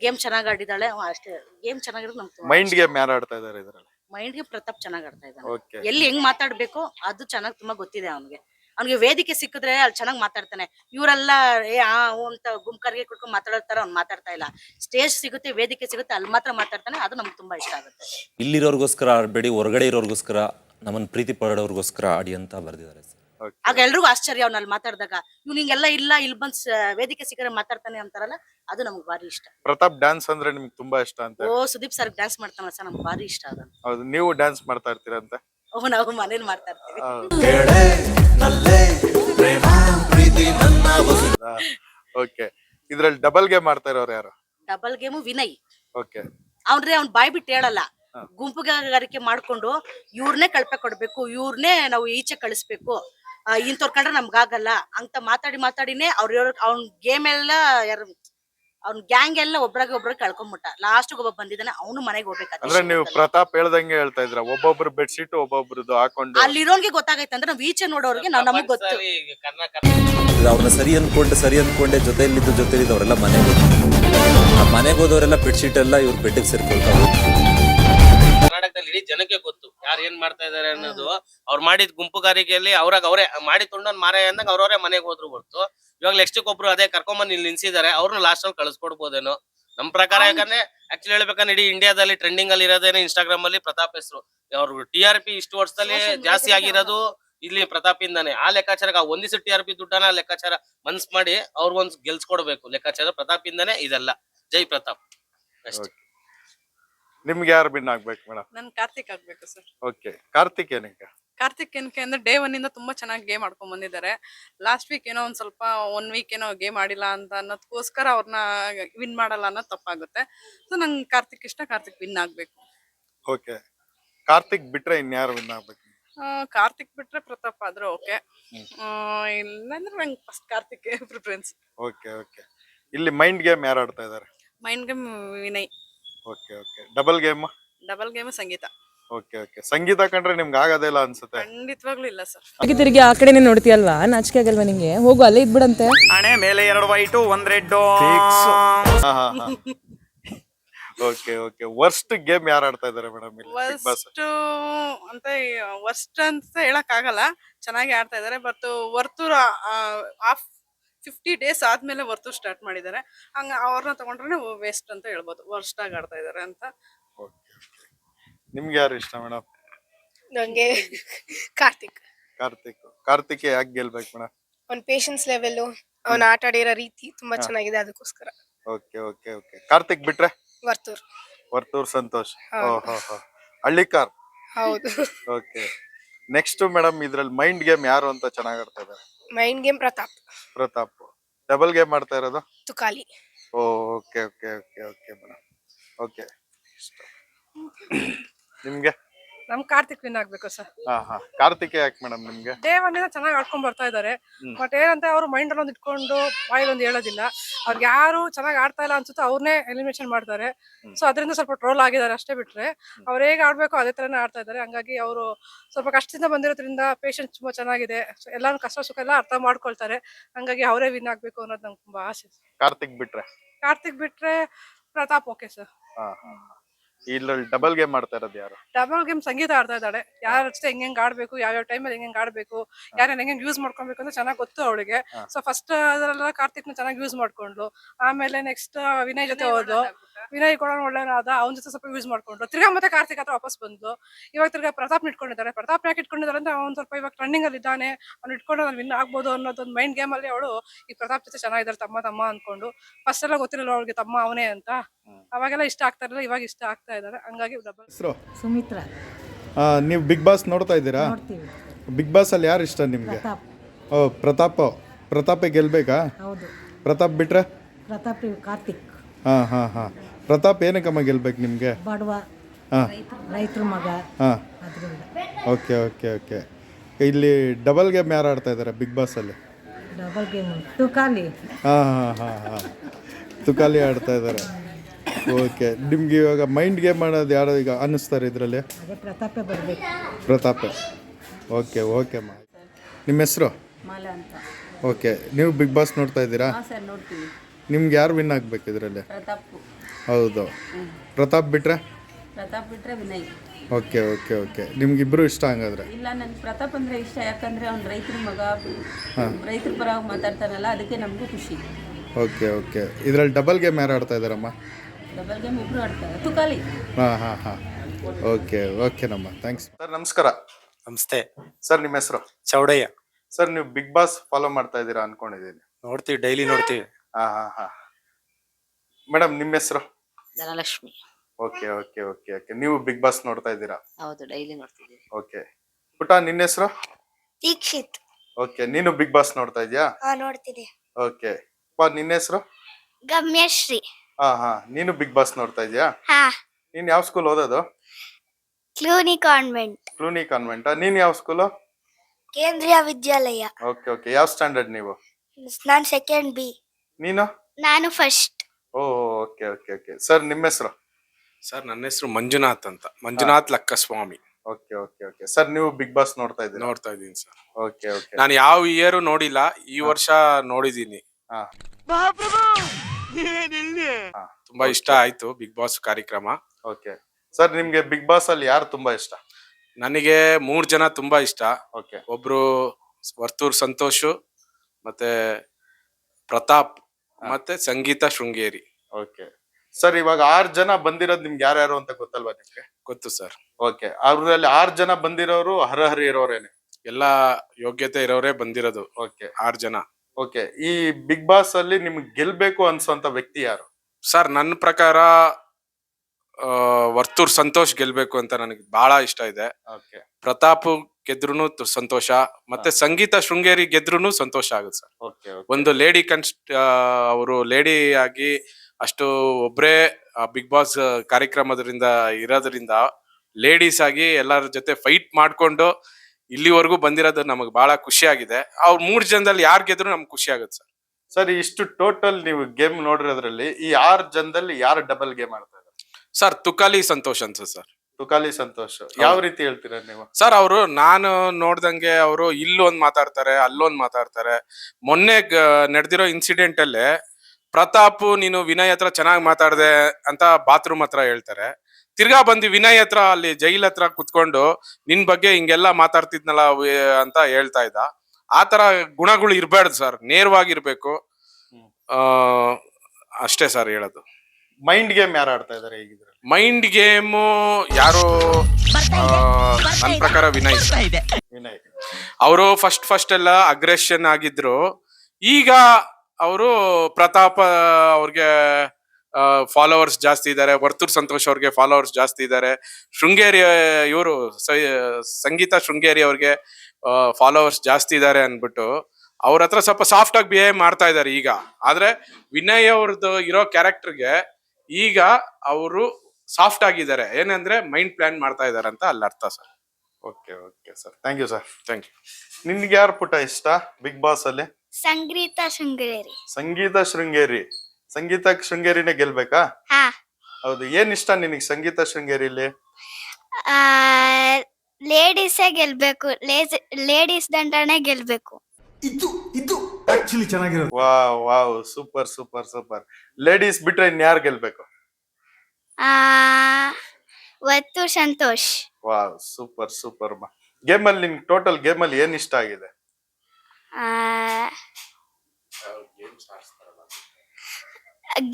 ಗೇಮ್ ಚೆನ್ನಾಗಿ ಆಡಿದಾಳೆ ಅಷ್ಟೇ ಗೇಮ್ ಚೆನ್ನಾಗಿರೋದು ನಮ್ಗೆ ಮೈಂಡ್ ಗೇಮ್ ಯಾರು ಆಡ್ತಾ ಇದಾರೆ ಮೈಂಡ್ ಮೈಂಡ್ಗೆ ಪ್ರತಾಪ್ ಚೆನ್ನಾಗಿ ಆಡ್ತಾ ಇದ್ದಾನೆ. ಓಕೆ ಎಲ್ಲಿ ಹೆಂಗ್ ಮಾತಾಡ್ಬೇಕು ಅದು ಚೆನ್ನಾಗಿ ತುಂಬಾ ಗೊತ್ತಿದೆ ಅವನಿಗೆ. ಅವ್ನಿಗೆ ವೇದಿಕೆ ಸಿಕ್ಕಿದ್ರೆ ಅಲ್ಲಿ ಚೆನ್ನಾಗಿ ಮಾತಾಡ್ತಾನೆ. ಇವರೆಲ್ಲ ಏ ಆ ಅಂತ ಗುಂಕರ್ಗೆ ಕುಡ್ಕೊಂಡು ಮಾತಾಡೋ ತರ ಅವ್ನು ಮಾತಾಡ್ತಾ ಇಲ್ಲ. ಸ್ಟೇಜ್ ಸಿಗುತ್ತೆ ವೇದಿಕೆ ಸಿಗುತ್ತೆ ಅಲ್ಲಿ ಮಾತ್ರ ಮಾತಾಡ್ತಾನೆ ಅದು ನಮ್ಗೆ ತುಂಬಾ ಇಷ್ಟ ಆಗುತ್ತೆ. ಇಲ್ಲಿರೋರ್ಗೋಸ್ಕರ ಆಡಬೇಡಿ ಹೊರಗಡೆ ಇರೋರ್ಗೋಸ್ಕರ ನಮ್ಮನ್ನ ಪ್ರೀತಿ ಪಡೋರ್ಗೋಸ್ಕರ ಆಡಿ ಅಂತ ಬರ್ದಿದ್ದಾರೆ ಸರ್. ಆಗ ಎಲ್ರಿಗೂ ಆಶ್ಚರ್ಯ ಅವ್ನಲ್ಲಿ ಮಾತಾಡಿದಾಗ. ಇವ್ನು ಹಿಂಗೆಲ್ಲ ಇಲ್ಲ ಇಲ್ಲಿ ಬಂದ್ ಸ- ವೇದಿಕೆ ಸಿಕ್ಕರೆ ಮಾತಾಡ್ತಾನೆ ಅಂತಾರಲ್ಲ ಅದು ನಮ್ಗೆ ಭಾರಿ ಇಷ್ಟ. ಪ್ರತಾಪ್ ಡ್ಯಾನ್ಸ್ ಅಂದ್ರೆ ನಿಮ್ಗೆ ತುಂಬಾ ಇಷ್ಟ ಅಂತ. ಓ ಸುದೀಪ್ ಸರ್ ಡ್ಯಾನ್ಸ್ ಮಾಡ್ತಾನಲ್ಲ ಸರ್ ನಮ್ಗೆ ಭಾರಿ ಇಷ್ಟ ಅದು ಹೌದು ನೀವು ಡ್ಯಾನ್ಸ್ ಮಾಡ್ತಾ ಇರ್ತೀರಂತೆ ನಾವು ಮನೇಲಿ ಮಾಡ್ತಾ ಇರ್ತೀವಿ. ಓಕೆ. ಇದ್ರಲ್ಲಿ ಡಬಲ್ ಗೇಮ್ ಮಾಡ್ತಾ ಇರೋರು ಯಾರು? Double game Vinay. ಓಕೆ. ಅವ್ನ್ರೆ ಅವ್ನ್ ಬಾಯ್ ಬಿಟ್ಟು ಹೇಳಲ್ಲ. ಗುಂಪುಗಾರಿಕೆ ಮಾಡ್ಕೊಂಡು ಇವ್ರನ್ನೇ ಕಳಪೆ ಕೊಡ್ಬೇಕು ಇವ್ರನ್ನೇ ನಾವು ಈಚೆ ಕಳಿಸ್ಬೇಕು. ಇಂಥವ್ರ ಇಂಥವ್ರ್ ಕಂಡ್ರೆ ನಮ್ಗಾಗಲ್ಲ ಅಂತ ಮಾತಾಡಿ ಮಾತಾಡಿನೇ ಅವ್ರ ಅವ್ನ್ ಗೇಮ್ ಎಲ್ಲ ಯಾರು ಅವ್ನ್ ಗ್ಯಾಂಗ್ ಎಲ್ಲ ಒಬ್ರಾಗ ಒಬ್ರಾಗ ಕಳ್ಕೊಂಡ್ಬಿಟ್ಟ ಲಾಸ್ಟ್ ಒಬ್ಬ ಬಂದಿದ್ದಾನೆ ಅವನು ಮನೆಗೆ ಅಂದ್ರೆ ನೀವು ಪ್ರತಾಪ್ ಹೇಳ್ದಂಗೆ ಹೇಳ್ತಾ ಇದ್ರ ಒಬ್ಬೊಬ್ರು ಬೆಡ್ಶೀಟ್ ಒಬ್ಬೊಬ್ರದ್ದು ಹಾಕೊಂಡು. ಅಲ್ಲಿರೋನ್ಗೆ ಗೊತ್ತಾಗೈತೆ ಅಂದ್ರೆ ನಾವು ಈಚೆ ನೋಡೋರಿಗೆ ನಾವು ನಮಗ್ ಗೊತ್ತು. ಅವ್ರನ್ನ ಸರಿ ಅನ್ಕೊಂಡೆ ಸರಿ ಅನ್ಕೊಂಡೆ ಜೊತೆಯಲ್ಲಿದ್ದು ಜೊತೆಲಿದ್ದವರೆಲ್ಲ ಮನೆಗೆ ಹೋದ್ರು. ಆ ಮನೆಗೆ ಹೋದವರೆಲ್ಲ ಬೆಡ್ಶೀಟ್ ಎಲ್ಲ ಇವ್ರ ಬೆಡ್ಗೆ ಸೇರ್ಕೊಳ್ತಾರೆ ಕರ್ನಾಟಕದಲ್ಲಿ ಇಡೀ ಜನಕ್ಕೆ ಗೊತ್ತು. ಯಾರು ಏನ್ ಮಾಡ್ತಾ ಇದಾರೆ ಅನ್ನೋದು. ಅವ್ರು ಮಾಡಿದ ಗುಂಪುಗಾರಿಕೆಯಲ್ಲಿ ಅವ್ರಾಗ ಅವರೇ ಮಾಡಿ ತುಂಡನ್ ಮಾರ ಅಂದಾಗ ಅವ್ರವ್ರೆ ಮನೆಗೆ ಹೋದ್ರು ಹೊರ್ತು. ಇವಾಗ ನೆಕ್ಸ್ಟ್ ಒಬ್ರು ಅದೇ ಕರ್ಕೊಂಬಂದ್ ಇಲ್ಲಿ ನಿಲ್ಸಿದಾರೆ. ಅವ್ರನ್ನ ಲಾಸ್ಟ್ ಅಲ್ಲಿ ಕಳ್ಸ್ಕೊಡ್ಬೋದೇನೋ. ನಮ್ ಪ್ರಕಾರ ಯಾಕಂದ್ರೆ ಆಕ್ಚುಲಿ ಹೇಳ್ಬೇಕಂದ್ರೆ ಇಡೀ ಇಂಡಿಯಾದಲ್ಲಿ ಟ್ರೆಂಡಿಂಗ್ ಅಲ್ಲಿ ಇರೋದೇನೆ ಇನ್ಸ್ಟಾಗ್ರಾಮ್ ಅಲ್ಲಿ ಪ್ರತಾಪ್ ಹೆಸರು. ಅವ್ರು ಟಿ ಆರ್ ಪಿ ಇಷ್ಟು ವರ್ಷದಲ್ಲಿ ಜಾಸ್ತಿ ಆಗಿರೋದು ಇಲ್ಲಿ ಪ್ರತಾಪ್ ಪ್ರತಾಪಿಂದಾನೆ. ಆ ಲೆಕ್ಕಾಚಾರ ಒಂದಿಸು ಟಿ ಆರ್ ಪಿ ದುಡ್ಡನ್ನ ಲೆಕ್ಕಾಚಾರ ಮನ್ಸ್ ಮಾಡಿ ಅವ್ರಿಗೊಂದ್ ಗೆಲ್ಸ್ಕೊಡ್ಬೇಕು. ಲೆಕ್ಕಾಚಾರ ಪ್ರತಾಪ್ ಪ್ರತಾಪಿಂದಾನೆ ಇದೆಲ್ಲ. ಜೈ ಪ್ರತಾಪ್. ಅಷ್ಟೇ. ನಿಮ್ಗೆ ಯಾರು ಬಿನ್ ಆಗ್ಬೇಕು ಮೇಡಮ್ ನನ್ ಕಾರ್ತಿಕ್ ಆಗ್ಬೇಕು ಸರ್. ಓಕೆ ಕಾರ್ತಿಕ್ ಏನಕ್ಕೆ ಕಾರ್ತಿಕ್ ಏನಕ್ಕೆ ಅಂದ್ರೆ ಡೇ ಒನ್ ಇಂದ ತುಂಬಾ ಚೆನ್ನಾಗಿ ಗೇಮ್ ಆಡ್ಕೊಂಡ್ ಬಂದಿದ್ದಾರೆ. ಲಾಸ್ಟ್ ವೀಕ್ ಏನೋ ಒಂದ್ ಸ್ವಲ್ಪ ಒನ್ ವೀಕ್ ಏನೋ ಗೇಮ್ ಆಡಿಲ್ಲ ಅಂತ ಅನ್ನೋದಕ್ಕೋಸ್ಕರ ಅವ್ರನ್ನ ವಿನ್ ಮಾಡಲ್ಲ ಅನ್ನೋದು ತಪ್ಪಾಗುತ್ತೆ. ಸೊ ನಂಗೆ ಕಾರ್ತಿಕ್ ಇಷ್ಟ. ಕಾರ್ತಿಕ್ ವಿನ್ ಆಗ್ಬೇಕು. ಓಕೆ ಕಾರ್ತಿಕ್ ಬಿಟ್ರೆ ಇನ್ಯಾರು ವಿನ್ ಆಗ್ಬೇಕು? ಆ, ಕಾರ್ತಿಕ್ ಬಿಟ್ರೆ ಪ್ರತಾಪ್ ಆದ್ರೆ ಓಕೆ ಇಲ್ಲಾಂದ್ರೆ ನಂಗೆ first Karthik preference okay okay ಇಲ್ಲಿ ಮೈಂಡ್ ಗೇಮ್ ಯಾರು ಆಡ್ತಾ ಇದ್ದಾರೆ mind game Vinay. Okay okay double game double game Sangeetha. Okay okay Sangeetha ಕಂಡ್ರೆ ನಿಮ್ಗೆ ಆಗೋದೇ ಇಲ್ಲ ಅನ್ಸುತ್ತೆ? ಖಂಡಿತವಾಗ್ಲೂ ಇಲ್ಲ ಸರ್ ತಿರುಗಿ ತಿರುಗಿ ಆ ಕಡೆನೇ ನೋಡ್ತೀಯಲ್ವಾ? ನಾಚಿಕೆ ಆಗಲ್ವಾ ನಿಂಗೆ ಹೋಗು ಅಲ್ಲೇ ಇದ್ಬಿಡಂತೆ. ಹಣೆ ಮೇಲೆ ಎರಡು ವೈಟು ಒಂದ್ red okay okay worst game ಯಾರು ಆಡ್ತಾ ಇದಾರೆ ಮೇಡಮ್ ಇಲ್ಲಿ? ಬಿಗ್ ಬಾಸ್ ವರ್ಸ್ಟ್ ಅಂತ ವರ್ಸ್ಟ್ ಅಂತ ಹೇಳಕ್ ಆಗಲ್ಲ ಚೆನ್ನಾಗಿ ಆಡ್ತಾ ಇದಾರೆ but Varthur of fifty days ಆದ್ಮೇಲೆ ವರ್ತು ಸ್ಟಾರ್ಟ್ ಮಾಡಿದ್ದಾರೆ. ಹಂಗ ಅವ್ರನ್ನ ತಗೊಂಡ್ರೆ ವೇಸ್ಟ್ ಅಂತ ಹೇಳ್ಬೋದು. ವರ್ಸ್ಟ್ ಆಗಿ ಆಡ್ತಾ ಇದಾರೆ ಅಂತ. ನಿಮ್ಗೆ ಯಾರು ಇಷ್ಟ ಮೇಡಮ್ ನಂಗೆ ಕಾರ್ತಿಕ್. ಕಾರ್ತಿಕ್. ಕಾರ್ತಿಕ್ ಯಾಕೆ ಗೆಲ್ಬೇಕು ಮೇಡಮ್ ಅವ್ನ ಪೇಶನ್ಸ್ ಲೆವೆಲ್ ಅವ್ನ ಆಟ ಆಡಿರೋ ರೀತಿ ತುಂಬಾ ಚೆನ್ನಾಗಿದೆ ಅದಕ್ಕೋಸ್ಕರ. ಓಕೆ ಓಕೆ ಓಕೆ ಕಾರ್ತಿಕ್ ಬಿಟ್ರೆ? ವರ್ತೂರ್. ವರ್ತೂರ್ ಸಂತೋಷ್. ಹಳ್ಳಿ ಓಹೋ ಹಳ್ಳಿಕಾರ್. ಹೌದು. ಓಕೆ ನೆಕ್ಸ್ಟ್ ಮೇಡಮ್ ಇದ್ರಲ್ಲಿ ಮೈಂಡ್ ಗೇಮ್ ಯಾರು ಅಂತ ಚೆನ್ನಾಗಿ ಆಡ್ತಾ ಇದಾರೆ mind game Pratap. Pratap. Double game ಮಾಡ್ತಾ ಇರೋದು? Tukali. Okay okay okay okay madam. Okay. ನಿಮ್ಗೆ? ನಮ್ ಕಾರ್ತಿಕ್ ವಿನ್ ಆಗ್ಬೇಕು ಸರ್. ಹಾ ಹಾ. ಕಾರ್ತಿಕ್ ಯಾಕೆ ಮೇಡಮ್ ನಿಮ್ಗೆ? ಡೇ ಒನ್ ಚೆನ್ನಾಗಿ ಆಡ್ಕೊಂಡ್ ಬರ್ತಾ ಇದಾರೆ. ಬಟ್ ಏನಂತ ಅವ್ರು ಮೈಂಡ್ ಅಲ್ಲಿ ಒಂದು ಇಟ್ಕೊಂಡು ಬಾಯಲ್ಲಿ ಒಂದು ಹೇಳೋದಿಲ್ಲ. ಅವ್ರಿಗೆ ಯಾರು ಚೆನ್ನಾಗಿ ಆಡ್ತಾ ಇಲ್ಲ ಅನ್ಸುತ್ತೋ ಅವ್ರನ್ನೇ ಎಲಿಮಿನೇಷನ್ ಮಾಡ್ತಾರೆ. ಸೊ ಅದರಿಂದ ಸ್ವಲ್ಪ ಟ್ರೋಲ್ ಆಗಿದ್ದಾರೆ ಅಷ್ಟೇ ಬಿಟ್ರೆ. ಅವ್ರು ಹೇಗೆ ಆಡ್ಬೇಕು ಅದೇ ತರನೇ ಆಡ್ತಾ ಇದ್ದಾರೆ ಹಂಗಾಗಿ ಅವರು ಸ್ವಲ್ಪ ಕಷ್ಟದಿಂದ ಬಂದಿರೋದ್ರಿಂದ ಪೇಷನ್ಸ್ ತುಂಬಾ ಚೆನ್ನಾಗಿದೆ. ಎಲ್ಲಾನು ಕಷ್ಟ ಸುಖ ಎಲ್ಲ ಅರ್ಥ ಮಾಡ್ಕೊಳ್ತಾರೆ. ಹಂಗಾಗಿ ಅವರೇ ವಿನ್ ಆಗ್ಬೇಕು ಅನ್ನೋದು ನಂಗೆ ತುಂಬಾ ಆಸೆ ಕಾರ್ತಿಕ್ ಬಿಟ್ರೆ? ಕಾರ್ತಿಕ್ ಬಿಟ್ರೆ ಪ್ರತಾಪ್ ಓಕೆ ಸರ್ ಹಾ ಹಾ. ಇದ್ರಲ್ಲಿ ಡಬಲ್ ಗೇಮ್ ಮಾಡ್ತಾ ಇರೋದು ಯಾರು? ಡಬಲ್ ಗೇಮ್ ಸಂಗೀತ ಆಡ್ತಾ ಇದ್ದಾಳೆ. ಯಾರ ಜೊತೆ ಹೆಂಗ್ ಹೆಂಗ್ ಆಡ್ಬೇಕು ಯಾವ ಟೈಮಲ್ಲಿ ಹೆಂಗ್ ಆಡ್ಬೇಕು ಯಾರನ್ನ ಹೆಂಗ್ ಯೂಸ್ ಮಾಡ್ಕೊಬೇಕು ಅಂತ ಚೆನ್ನಾಗಿ ಗೊತ್ತು ಅವಳಿಗೆ. ಸೊ ಫಸ್ಟ್ ಅದರಲ್ಲ ಕಾರ್ತಿಕ್ನ ಚೆನ್ನಾಗಿ ಯೂಸ್ ಮಾಡ್ಕೊಂಡ್ಲು ಆಮೇಲೆ ನೆಕ್ಸ್ಟ್ ವಿನಯ್ ಜೊತೆ ಹೋದ್ಲು. ವಿನಯ್ ಕೂಡ ಒಳ್ಳೆನಾದ ಅವನ ಜೊತೆ ಸ್ವಲ್ಪ ಯೂಸ್ ಮಾಡ್ಕೊಂಡ್ರು ತಿರ್ಗಾ ಮತ್ತೆ ಕಾರ್ತಿಕ್ ಹತ್ರ ವಾಪಸ್ ಬಂದು ಇವಾಗ ತಿರ್ಗಾ ಪ್ರತಾಪ್ ಇಟ್ಕೊಂಡಿದ್ದಾರೆ ಪ್ರತಾಪ್ ಯಾಕೆ ಇಟ್ಕೊಂಡಿದ್ದಾರೆ ಅಂದ್ರೆ ಅವ್ನು ಸ್ವಲ್ಪ ಇವಾಗ ಟ್ರೆಂಡಿಂಗ್ ಅಲ್ಲಿ ಇದ್ದಾನೆ. ಅವ್ನು ಇಟ್ಕೊಂಡು ನಾನು ವಿನ್ ಆಗ್ಬೋದು ಅನ್ನೋದೊಂದು ಮೈಂಡ್ ಗೇಮ್ ಅಲ್ಲಿ ಅವಳು ಈ ಪ್ರತಾಪ್ ಜೊತೆ ಚೆನ್ನಾಗಿದ್ದಾರೆ ತಮ್ಮ ತಮ್ಮ ಅನ್ಕೊಂಡು. ಫಸ್ಟ್ ಎಲ್ಲ ಗೊತ್ತಿರಲಿಲ್ಲ ಅವಳಿಗೆ ತಮ್ಮ ಅವನೇ ಅಂತ. ಅವಾಗೆಲ್ಲ ಇಷ್ಟ ಆಗ್ತಾ ಇರಲಿಲ್ಲ ಇವಾಗ ಇಷ್ಟ ಆಗ್ತಾ ಇದ್ದಾರೆ. ಹಂಗಾಗಿ ಡಬಲ್ ಹೆಸರು? ಸುಮಿತ್ರ. ನೀವು ಬಿಗ್ ಬಾಸ್ ನೋಡ್ತಾ ಇದ್ದೀರಾ? ನೋಡ್ತೀವಿ. ಬಿಗ್ ಬಾಸ್ ಅಲ್ಲಿ ಯಾರು ಇಷ್ಟ ನಿಮ್ಗೆ? ಪ್ರತಾಪ್. ಓ ಪ್ರತಾಪ್ ಪ್ರತಾಪೇ ಗೆಲ್ಬೇಕಾ? ಹೌದು. ಪ್ರತಾಪ್ ಬಿಟ್ರೆ? ಪ್ರತಾಪ್ ಇವ್ ಕಾರ್ತಿಕ್. ಹಾ ಹಾ ಹಾ. ಪ್ರತಾಪ್ ಏನಕ್ಕಮ್ಮ ಗೆಲ್ಬೇಕು ನಿಮಗೆ? ಬಡವ ಹಾಂ. ರೈತರ ಮಗ. ಹಾಂ. ಅದರಿಂದ. Okay okay okay. ಇಲ್ಲಿ ಡಬಲ್ ಗೇಮ್ ಯಾರು ಆಡ್ತಾ ಇದ್ದಾರೆ ಬಿಗ್ ಬಾಸ್ ಅಲ್ಲಿ? Double game Tukali. ಹಾಂ ಹಾಂ ಹಾಂ ಹಾ. ತುಕಾಲಿ ಆಡ್ತಾ ಇದ್ದಾರೆ ಓಕೆ. ನಿಮ್ಗೆ ಇವಾಗ ಮೈಂಡ್ ಗೇಮ್ ಮಾಡೋದು ಯಾರು ಈಗ ಅನ್ನಿಸ್ತಾರೆ ಇದರಲ್ಲಿ? ಅದೇ ಪ್ರತಾಪೇ ಬರಬೇಕು. ಪ್ರತಾಪ್. ಓಕೆ ಓಕೆ ಮಾ. ನಿಮ್ಮ ಹೆಸರು? ಮಾಲ ಅಂತ. ಓಕೆ. ನೀವು ಬಿಗ್ ಬಾಸ್ ನೋಡ್ತಾ ಇದ್ದೀರಾ? ಹಾಂ ಸರ್ ನೋಡ್ತೀವಿ. ನಿಮ್ಗೆ ಯಾರು ವಿನ್ ಆಗ್ಬೇಕು ಇದರಲ್ಲಿ? ಪ್ರತಾಪ್. ಹೌದು. ಪ್ರತಾಪ್ ಬಿಟ್ರೆ? ಪ್ರತಾಪ್ ಬಿಟ್ರೆ ವಿನಯ್. Okay okay okay. ನಿಮ್ಗಿಬ್ರು ಇಷ್ಟ ಹಂಗಾದ್ರೆ? ಇಲ್ಲ ನನ್ಗೆ ಪ್ರತಾಪ್ ಅಂದ್ರೆ ಇಷ್ಟ ಯಾಕಂದ್ರೆ ಅವ್ನು ರೈತರ ಮಗ ರೈತರ ಪರವಾಗಿ ಮಾತಾಡ್ತಾನಲ್ಲ ಅದಕ್ಕೆ ನಮಗೂ ಖುಷಿ. Okay okay. ಇದರಲ್ಲಿ ಡಬಲ್ ಗೇಮ್ ಯಾರು ಆಡ್ತಾ ಇದ್ದಾರಮ್ಮ? ಡಬಲ್ ಗೇಮ್ ಇಬ್ರು ಆಡ್ತಾರೆ. ತುಕಾಲಿ ಹಾಂ ಹಾಂ ಹಾಂ. ಓಕೆ ಓಕೆನಮ್ಮ ಥ್ಯಾಂಕ್ಸ್ ಸರ್ ನಮಸ್ಕಾರ. ನಮಸ್ತೆ. ಸರ್ ನಿಮ್ಮ ಹೆಸರು? ಚೌಡಯ್ಯ. ಸರ್ ನೀವು ಬಿಗ್ ಬಾಸ್ ಫಾಲೋ ಮಾಡ್ತಾ ಇದ್ದೀರಾ ಅನ್ಕೊಂಡಿದ್ದೀನಿ. ನೋಡ್ತೀವಿ ಡೈಲಿ ನೋಡ್ತೀವಿ. ಹಾಂ ಹಾಂ ಹಾಂ. ಮೇಡಮ್ ನಿಮ್ಮ ಹೆಸರು? Dhanalakshmi. Okay okay okay okay. ನೀವು ಬಿಗ್ ಬಾಸ್ ನೋಡ್ತಾ ಇದ್ದೀರಾ? ಹೌದು ಡೈಲಿ ನೋಡ್ತಿದ್ದೀವಿ ಓಕೆ. ಪುಟ ನಿನ್ನ ಹೆಸರು? ದೀಕ್ಷಿತ್. ಓಕೆ ನೀನು ಬಿಗ್ ಬಾಸ್ ನೋಡ್ತಾ ಇದೀಯಾ ಹಾ ನೋಡ್ತಿದ್ದೆ ಓಕೆ. ಪಾ ನಿನ್ನ ಹೆಸರು? ಗಮ್ಯಶ್ರೀ. ಹಾ ಹಾ. ನೀನು ಬಿಗ್ ಬಾಸ್ ನೋಡ್ತಾ ಇದೀಯಾ ಹಾ. ನೀನು ಯಾವ ಸ್ಕೂಲ್ ಓದೋದು? Cluny convent. Cluny convent? ನೀನು ಯಾವ school Kendriya Vidyalaya. Okay okay. ಯಾವ ಸ್ಟ್ಯಾಂಡರ್ಡ್ ನೀವು? ನಾನು ಸೆಕೆಂಡ್ ಬಿ ನೀನು? ನಾನು first okay okay okay. Sir ನಿಮ್ಮ ಹೆಸರು? ಸರ್ ನನ್ನ ಹೆಸರು ಮಂಜುನಾಥ್ ಅಂತ. Manjunath Lakkaswamy. Okay okay okay. Sir ನೀವು ಬಿಗ್ ಬಾಸ್ ನೋಡ್ತಾ ಇದ್ದೀರಾ? ನೋಡ್ತಾ ಇದ್ದೀನಿ ಸರ್. Okay okay. ನಾನು ಯಾವ ಇಯರ್ ನೋಡಿಲ್ಲ ಈ ವರ್ಷ ನೋಡಿದೀನಿ ಹಾ. ತುಂಬಾ ಇಷ್ಟ ಆಯ್ತು ಬಿಗ್ ಬಾಸ್ ಕಾರ್ಯಕ್ರಮ. ಓಕೆ. ಸರ್ ನಿಮ್ಗೆ ಬಿಗ್ ಬಾಸ್ ಅಲ್ಲಿ ಯಾರು ತುಂಬಾ ಇಷ್ಟ? ನನಗೆ ಮೂರ್ ಜನ ತುಂಬಾ ಇಷ್ಟ. ಓಕೆ. ಒಬ್ರು ವರ್ತೂರ್ ಸಂತೋಷ್ ಮತ್ತೆ ಪ್ರತಾಪ್ ಮತ್ತೆ ಸಂಗೀತ ಶೃಂಗೇರಿ. ಓಕೆ. ಸರ್ ಇವಾಗ ಆರ್ ಜನ ಬಂದಿರೋದು ನಿಮ್ಗೆ ಯಾರ್ಯಾರು ಅಂತ ಗೊತ್ತಲ್ವಾ ನಿಮ್ಗೆ? ಗೊತ್ತು ಸರ್. ಓಕೆ. ಅವ್ರಲ್ಲಿ ಆರ್ ಜನ ಬಂದಿರೋರು ಹರಹರಿ ಇರೋರೇನೆ? ಎಲ್ಲಾ ಯೋಗ್ಯತೆ ಇರೋರೇ ಬಂದಿರೋದು ಓಕೆ. ಆರ್ ಜನ. ಓಕೆ. ಈ ಬಿಗ್ ಬಾಸ್ ಅಲ್ಲಿ ನಿಮ್ಗೆ ಗೆಲ್ಬೇಕು ಅನ್ಸೋಂತ ವ್ಯಕ್ತಿ ಯಾರು? ಸರ್ ನನ್ನ ಪ್ರಕಾರ ವರ್ತೂರ್ ಸಂತೋಷ್ ಗೆಲ್ಬೇಕು ಅಂತ ನನಗೆ ಬಹಳ ಇಷ್ಟ ಇದೆ. ಪ್ರತಾಪ್ ಗೆದ್ರುನು ಸಂತೋಷ ಮತ್ತೆ ಸಂಗೀತ ಶೃಂಗೇರಿ ಗೆದ್ರುನು ಸಂತೋಷ ಆಗುತ್ತೆ ಸರ್. ಒಂದು ಲೇಡಿ ಕನ್ಸ್ಟ್ ಅವರು ಲೇಡಿ ಆಗಿ ಅಷ್ಟು ಒಬ್ರೇ ಬಿಗ್ ಬಾಸ್ ಕಾರ್ಯಕ್ರಮದಿಂದ ಇರೋದ್ರಿಂದ ಲೇಡೀಸ್ ಆಗಿ ಎಲ್ಲರ ಜೊತೆ ಫೈಟ್ ಮಾಡ್ಕೊಂಡು ಇಲ್ಲಿವರೆಗೂ ಬಂದಿರೋದು ನಮಗೆ ಬಹಳ ಖುಷಿ ಆಗಿದೆ. ಅವ್ರ ಮೂರ್ ಜನದಲ್ಲಿ ಯಾರು ಗೆದ್ರು ನಮ್ಗೆ ಖುಷಿ ಆಗುತ್ತೆ ಸರ್. ಸರ್ ಇಷ್ಟು ಟೋಟಲ್ ನೀವು ಗೇಮ್ ನೋಡಿರೋದ್ರಲ್ಲಿ ಈ ಆರು ಜನದಲ್ಲಿ ಯಾರು ಡಬಲ್ ಗೇಮ್ ಆಡ್ತಾ ಇದ್ದಾರೆ ಸರ್ ತುಕಾಲಿ ಸಂತೋಷ್ ಅಂತ ಸರ್ ತುಕಾಲಿ ಸಂತೋಷ್. ಯಾವ ರೀತಿ ಹೇಳ್ತೀರಾ ನೀವು? ಸರ್ ಅವರು ನಾನು ನೋಡ್ದಂಗೆ ಅವರು ಇಲ್ಲೊಂದ್ ಮಾತಾಡ್ತಾರೆ ಅಲ್ಲೊಂದ್ ಮಾತಾಡ್ತಾರೆ. ಮೊನ್ನೆ ನಡೆದಿರೋ ಇನ್ಸಿಡೆಂಟ್ ಅಲ್ಲೇ ಪ್ರತಾಪ್ ನೀನು ವಿನಯ್ ಹತ್ರ ಚೆನ್ನಾಗಿ ಮಾತಾಡ್ದೆ ಅಂತ ಬಾತ್ರೂಮ್ ಹತ್ರ ಹೇಳ್ತಾರೆ. ತಿರ್ಗಾ ಬಂದು ವಿನಯ್ ಹತ್ರ ಅಲ್ಲಿ ಜೈಲ್ ಹತ್ರ ಕುತ್ಕೊಂಡು ನಿನ್ ಬಗ್ಗೆ ಹಿಂಗೆಲ್ಲ ಮಾತಾಡ್ತಿದ್ನಲ್ಲ ಅಂತ ಹೇಳ್ತಾ ಇದ್ದ. ಆ ತರ ಗುಣಗಳು ಇರಬಾರ್ದು ಸರ್ ನೇರವಾಗಿರ್ಬೇಕು. ಆ ಅಷ್ಟೇ ಸರ್ ಹೇಳೋದು. ಮೈಂಡ್ ಗೇಮ್ ಯಾರು ಆಡ್ತಾ ಇದಾರೆ ಈಗ? ಮೈಂಡ್ ಗೇಮು ಯಾರು ನನ್ನ ಪ್ರಕಾರ ವಿನಯ್. ವಿನಯ್. ಅವರು ಫಸ್ಟ್ ಫಸ್ಟ್ ಎಲ್ಲ ಅಗ್ರೆಷನ್ ಆಗಿದ್ರು. ಈಗ ಅವರು ಪ್ರತಾಪ ಅವ್ರಿಗೆ ಫಾಲೋವರ್ಸ್ ಜಾಸ್ತಿ ಇದ್ದಾರೆ ವರ್ತೂರ್ ಸಂತೋಷ್ ಅವ್ರಿಗೆ ಫಾಲೋವರ್ಸ್ ಜಾಸ್ತಿ ಇದ್ದಾರೆ ಶೃಂಗೇರಿ ಇವರು ಸಂಗೀತ ಶೃಂಗೇರಿ ಅವ್ರಿಗೆ ಫಾಲೋವರ್ಸ್ ಜಾಸ್ತಿ ಇದ್ದಾರೆ ಅಂದ್ಬಿಟ್ಟು ಅವ್ರ ಹತ್ರ ಸ್ವಲ್ಪ ಸಾಫ್ಟ್ ಆಗಿ ಬಿಹೇವ್ ಮಾಡ್ತಾ ಇದ್ದಾರೆ ಈಗ. ಆದ್ರೆ ವಿನಯ್ ಅವ್ರದ್ದು ಇರೋ ಕ್ಯಾರೆಕ್ಟರ್ಗೆ ಈಗ ಅವರು ಸಾಫ್ಟ್ ಆಗಿದ್ದಾರೆ. ಏನಂದ್ರೆ ಮೈಂಡ್ ಪ್ಲಾನ್ ಮಾಡ್ತಾ ಇದ್ದಾರೆ ಅಂತ ಅಲ್ಲಿ ಅರ್ಥ sir. Okay okay sir. Thank you sir. Thank you. ನಿನ್ಗೆ ಯಾರು ಪುಟ ಇಷ್ಟ ಬಿಗ್ ಬಾಸ್ ಅಲ್ಲಿ? ಸಂಗೀತ ಶೃಂಗೇರಿ. ಸಂಗೀತ ಶೃಂಗೇರಿ. ಸಂಗೀತ ಶೃಂಗೇರಿನೇ ಗೆಲ್ಬೇಕಾ? ಹಾ. ಹೌದು ಏನ್ ಇಷ್ಟ ನಿನಗೆ ಸಂಗೀತ ಶೃಂಗೇರಿಲಿ? ಲೇಡೀಸೇ ಗೆಲ್ಬೇಕು. ಲೇಡೀಸ್ ದಂಡನೆ ಗೆಲ್ಬೇಕು. Wow wow super super super. Ladies ಬಿಟ್ರೆ ಇನ್ಯಾರು ಗೆಲ್ಬೇಕು? ಆ ಒತ್ತು Santosh. Wow super super game ಅಲ್ಲಿ ನಿಮ್ಗೆ ಟೋಟಲ್ ಗೇಮ್ ಅಲ್ಲಿ ಏನ್ ಇಷ್ಟ ಆಗಿದೆ?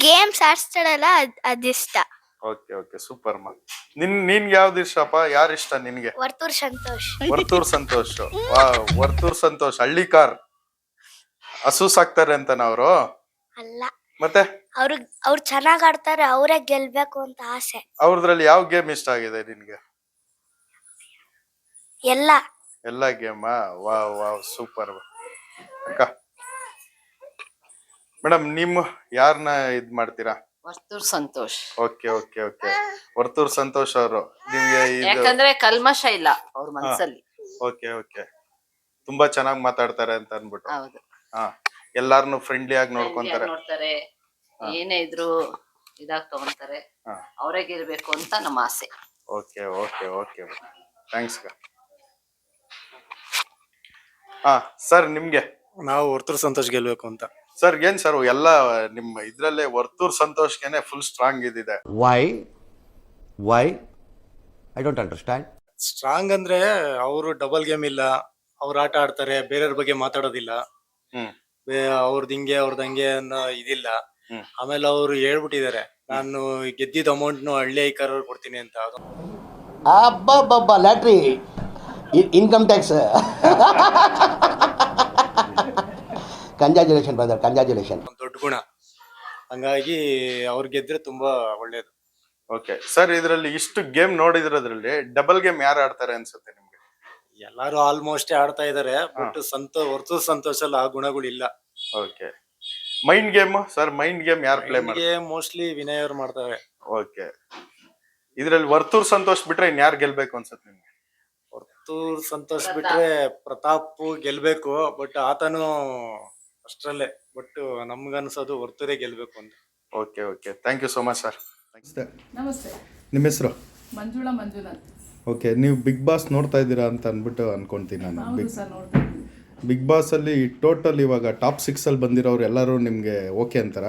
ಗೇಮ್ಸ್ ಆಡ್ಸ್ತಾರಲ್ಲ ಅದ್ ಇಷ್ಟ ಓಕೆ ಓಕೆ ಸೂಪರ್ ಮಾ. ನಿನ್ ನಿನ್ ಯಾವ್ದು ಇಷ್ಟಪ್ಪ? ಯಾರು ಇಷ್ಟ ನಿನ್ಗೆ? ವರ್ತೂರ್ ಸಂತೋಷ್. ವರ್ತೂರ್ ಸಂತೋಷ್. ವಾವ್ ವರ್ತೂರ್ ಸಂತೋಷ್ ಹಳ್ಳಿ ಕಾರ್ ಹಸು ಸಾಕ್ತಾರೆ ಅಂತ ಅವರು ಅಲ್ಲ. ಮತ್ತೆ? ಅವ್ರು ಅವ್ರು ಚೆನ್ನಾಗ್ ಆಡ್ತಾರೆ ಅವರೇ ಗೆಲ್ಬೇಕು ಅಂತ ಆಸೆ. ಅವ್ರದ್ರಲ್ಲಿ ಯಾವ ಗೇಮ್ ಇಷ್ಟ ಆಗಿದೆ ನಿನ್ಗೆ? ಎಲ್ಲ. ಎಲ್ಲ ಗೇಮಾ? Wow wow super. ಅಕ್ಕ. ಮೇಡಮ್ ನಿಮ್ಮ ಯಾರನ್ನ ಇದ್ ಮಾಡ್ತೀರಾ? Varthur Santosh. Okay okay okay. Varthur Santosh ಅವರು. ನಿಮ್ಗೆ ಇದು ಯಾಕಂದ್ರೆ ಕಲ್ಮಶ ಇಲ್ಲ ಅವ್ರ ಮನಸ್ಸಲ್ಲಿ ಓಕೆ ಓಕೆ. ತುಂಬಾ ಚೆನ್ನಾಗಿ ಮಾತಾಡ್ತಾರೆ ಅಂತ ಅನ್ಬಿಟ್ಟು. ಹೌದು. ಹಾ. ಎಲ್ಲಾರನು ಫ್ರೆಂಡ್ಲಿ ಆಗಿ ನೋಡ್ಕೊಂತಾರೆ. ನೋಡ್ತಾರೆ. ಏನೇ ಇದ್ರು ಇದಾಗ್ ತಗೊಂತಾರೆ. ಹಾ. ಅವರೇ ಗೆಲ್ಬೇಕು ಅಂತ ನಮ್ಮ ಆಸೆ. Okay okay okay. ಥ್ಯಾಂಕ್ಸ್ ಹಾ ಸರ್ ನಿಮ್ಗೆ? ನಾವು ವರ್ತೂರ್ ಸಂತೋಷ್ ಗೆಲ್ಬೇಕು ಅಂತ. ಸರ್ ಏನ್ ಸರ್ ಎಲ್ಲ ನಿಮ್ಮ ಇದ್ರಲ್ಲೇ ವರ್ತೂರ್ ಸಂತೋಷ್ಗೆನೆ ಫುಲ್ ಸ್ಟ್ರಾಂಗ್ ಇದಿದೆ why why I don't understand strong ಅಂದ್ರೆ ಅವರು ಡಬಲ್ ಗೇಮ್ ಇಲ್ಲ ಅವ್ರು ಆಟ ಆಡ್ತಾರೆ ಬೇರೆಯವ್ರ ಬಗ್ಗೆ ಮಾತಾಡೋದಿಲ್ಲ. ಹ್ಮ್. ಬೇ- ಅವ್ರದ್ ಹಿಂಗೆ ಅವ್ರದ್ ಹಂಗೆ ಅನ್ನೋ ಇದಿಲ್ಲ. ಹ್ಮ್. ಆಮೇಲೆ ಅವರು ಹೇಳ್ಬಿಟ್ಟಿದ್ದಾರೆ ನಾನು ಗೆದ್ದಿದ್ದ ಅಮೌಂಟ್ ನು ಹಳ್ಳಿ ಐಕಾರವ್ರು ಕೊಡ್ತೀನಿ ಅಂತ. ಅದು. ಅಬ್ಬಬ್ಬಬ್ಬ lottery. Income tax congratulation brother congratulation ಒಂದ್ ದೊಡ್ಡ ಗುಣ. ಹಂಗಾಗಿ ಅವ್ರು ಗೆದ್ರೆ ತುಂಬಾ ಒಳ್ಳೇದು. ಓಕೆ ಸರ್ ಇದರಲ್ಲಿ ಇಷ್ಟು ಗೇಮ್ ನೋಡಿದ್ರದ್ರಲ್ಲಿ ಡಬಲ್ ಗೇಮ್ ಯಾರು ಆಡ್ತಾರೆ ಅನ್ಸುತ್ತೆ ನಿಮ್ಗೆ? ಎಲ್ಲಾರು ಆಲ್ಮೋಸ್ಟ್ ಆಡ್ತಾ ಇದಾರೆ ಬಟ್ ಸಂತೋ ವರ್ತೂರ್ ಸಂತೋಷಲ್ಲ ಆ ಗುಣಗಳಿಲ್ಲ okay mind game sir mind game ಯಾರು ಪ್ಲೇ ಮಾಡ್ತಾರೆ? ಮೋಸ್ಟ್ಲಿ ವಿನಯ್ ಅವ್ರು ಮಾಡ್ತಾರೆ. ಓಕೆ ಇದ್ರಲ್ಲಿ ವರ್ತೂರ್ ಸಂತೋಷ್ ಬಿಟ್ರೆ ಇನ್ ಯಾರು ಗೆಲ್ಬೇಕು ಅನ್ಸುತ್ತೆ ನಿಮ್ಗೆ? ವರ್ತೂರ್ ಸಂತೋಷ್ ಬಿಟ್ರೆ ಪ್ರತಾಪ್ ಗೆಲ್ಬೇಕು ಬಟ್ ಆತನು ಅಷ್ಟರಲ್ಲೇ ಬಟ್ ನಮ್ಗನ್ಸೋದು ವರ್ತೂರೇ ಗೆಲ್ಬೇಕು ಅಂತ. Okay okay thank you so much sir ನಮಸ್ತೆ. ನಿಮ್ಮ ಹೆಸರು? ಮಂಜುಳಾ ಮಂಜುನಾಥ್. ಓಕೆ ನೀವು ಬಿಗ್ ಬಾಸ್ ನೋಡ್ತಾ ಇದ್ದೀರಾ ಅಂತ ಅಂದ್ಬಿಟ್ಟು ಅನ್ಕೊಂತೀನಿ ನಾನು. ಬಿಗ್ ಸರ್ ನೋಡ್ತಾ ಇದ್ದೀನಿ ಬಿಗ್ ಬಾಸ್ ಅಲ್ಲಿ ಟೋಟಲ್ ಇವಾಗ ಟಾಪ್ ಸಿಕ್ಸ್ ಅಲ್ಲಿ ಬಂದಿರೋರು ಎಲ್ಲರೂ ನಿಮಗೆ ಓಕೆ ಅಂತಾರ?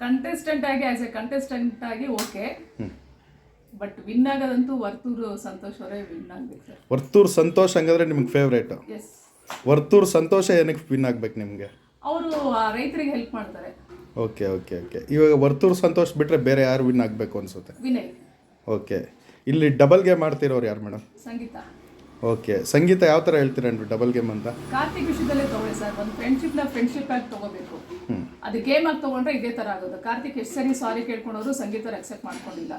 ಕಂಟೆಸ್ಟೆಂಟ್ ಆಗಿ ಆಸ್ ಎ ಕಂಟೆಸ್ಟೆಂಟ್ ಆಗಿ ಓಕೆ ಬಟ್ ವಿನ್ ಆಗೋದಂತೂ ವರ್ತೂರು ಸಂತೋಷ್ ಅವರೇ ವಿನ್ ಆಗಬೇಕು ಸರ್. ವರ್ತೂರ್ ಸಂತೋಷ್ ಹಂಗಂದ್ರೆ ನಿಮ್ಗೆ ಫೇವ್ರೇಟ್ ಎಸ್ ವರ್ತೂರ್ ಸಂತೋಷ ಏನಕ್ಕೆ ವಿನ್ ಆಗ್ಬೇಕು ನಿಮಗೆ? ಅವರು ರೈತರಿಗೆ ಹೆಲ್ಪ್ ಮಾಡ್ತಾರೆ. ಓಕೆ ಓಕೆ ಓಕೆ ಇವಾಗ ವರ್ತೂರ್ ಸಂತೋಷ್ ಬಿಟ್ರೆ ಬೇರೆ ಯಾರು ವಿನ್ ಆಗಬೇಕು ಅನ್ಸುತ್ತೆ? ವಿನಯ್ ಓಕೆ ಇಲ್ಲಿ ಡಬಲ್ ಗೇಮ್ ಮಾಡ್ತಿರೋರು ಯಾರು ಮೇಡಮ್ ಸಂಗೀತ. ಓಕೆ ಸಂಗೀತ ಯಾವ ಥರ ಹೇಳ್ತೀರೇನ್ರಿ ಡಬಲ್ ಗೇಮ್ ಅಂತ? ಕಾರ್ತಿಕ್ ವಿಷಯದಲ್ಲೇ ತಗೊಳ್ಳಿ ಸರ್ ಒಂದು ಫ್ರೆಂಡ್ಶಿಪ್ನ ಫ್ರೆಂಡ್ಶಿಪ್ ಆಗಿ ತಗೋಬೇಕು. ಅದು ಗೇಮ್ ಆಗಿ ತಗೊಂಡ್ರೆ ಇದೇ ಥರ ಆಗೋದು ಕಾರ್ತಿಕ್ ಎಷ್ಟು ಸರಿ ಸಾರಿ ಕೇಳ್ಕೊಂಡವರು ಸಂಗೀತ ಅಕ್ಸೆಪ್ಟ್ ಮಾಡ್ಕೊಂಡಿಲ್ಲ.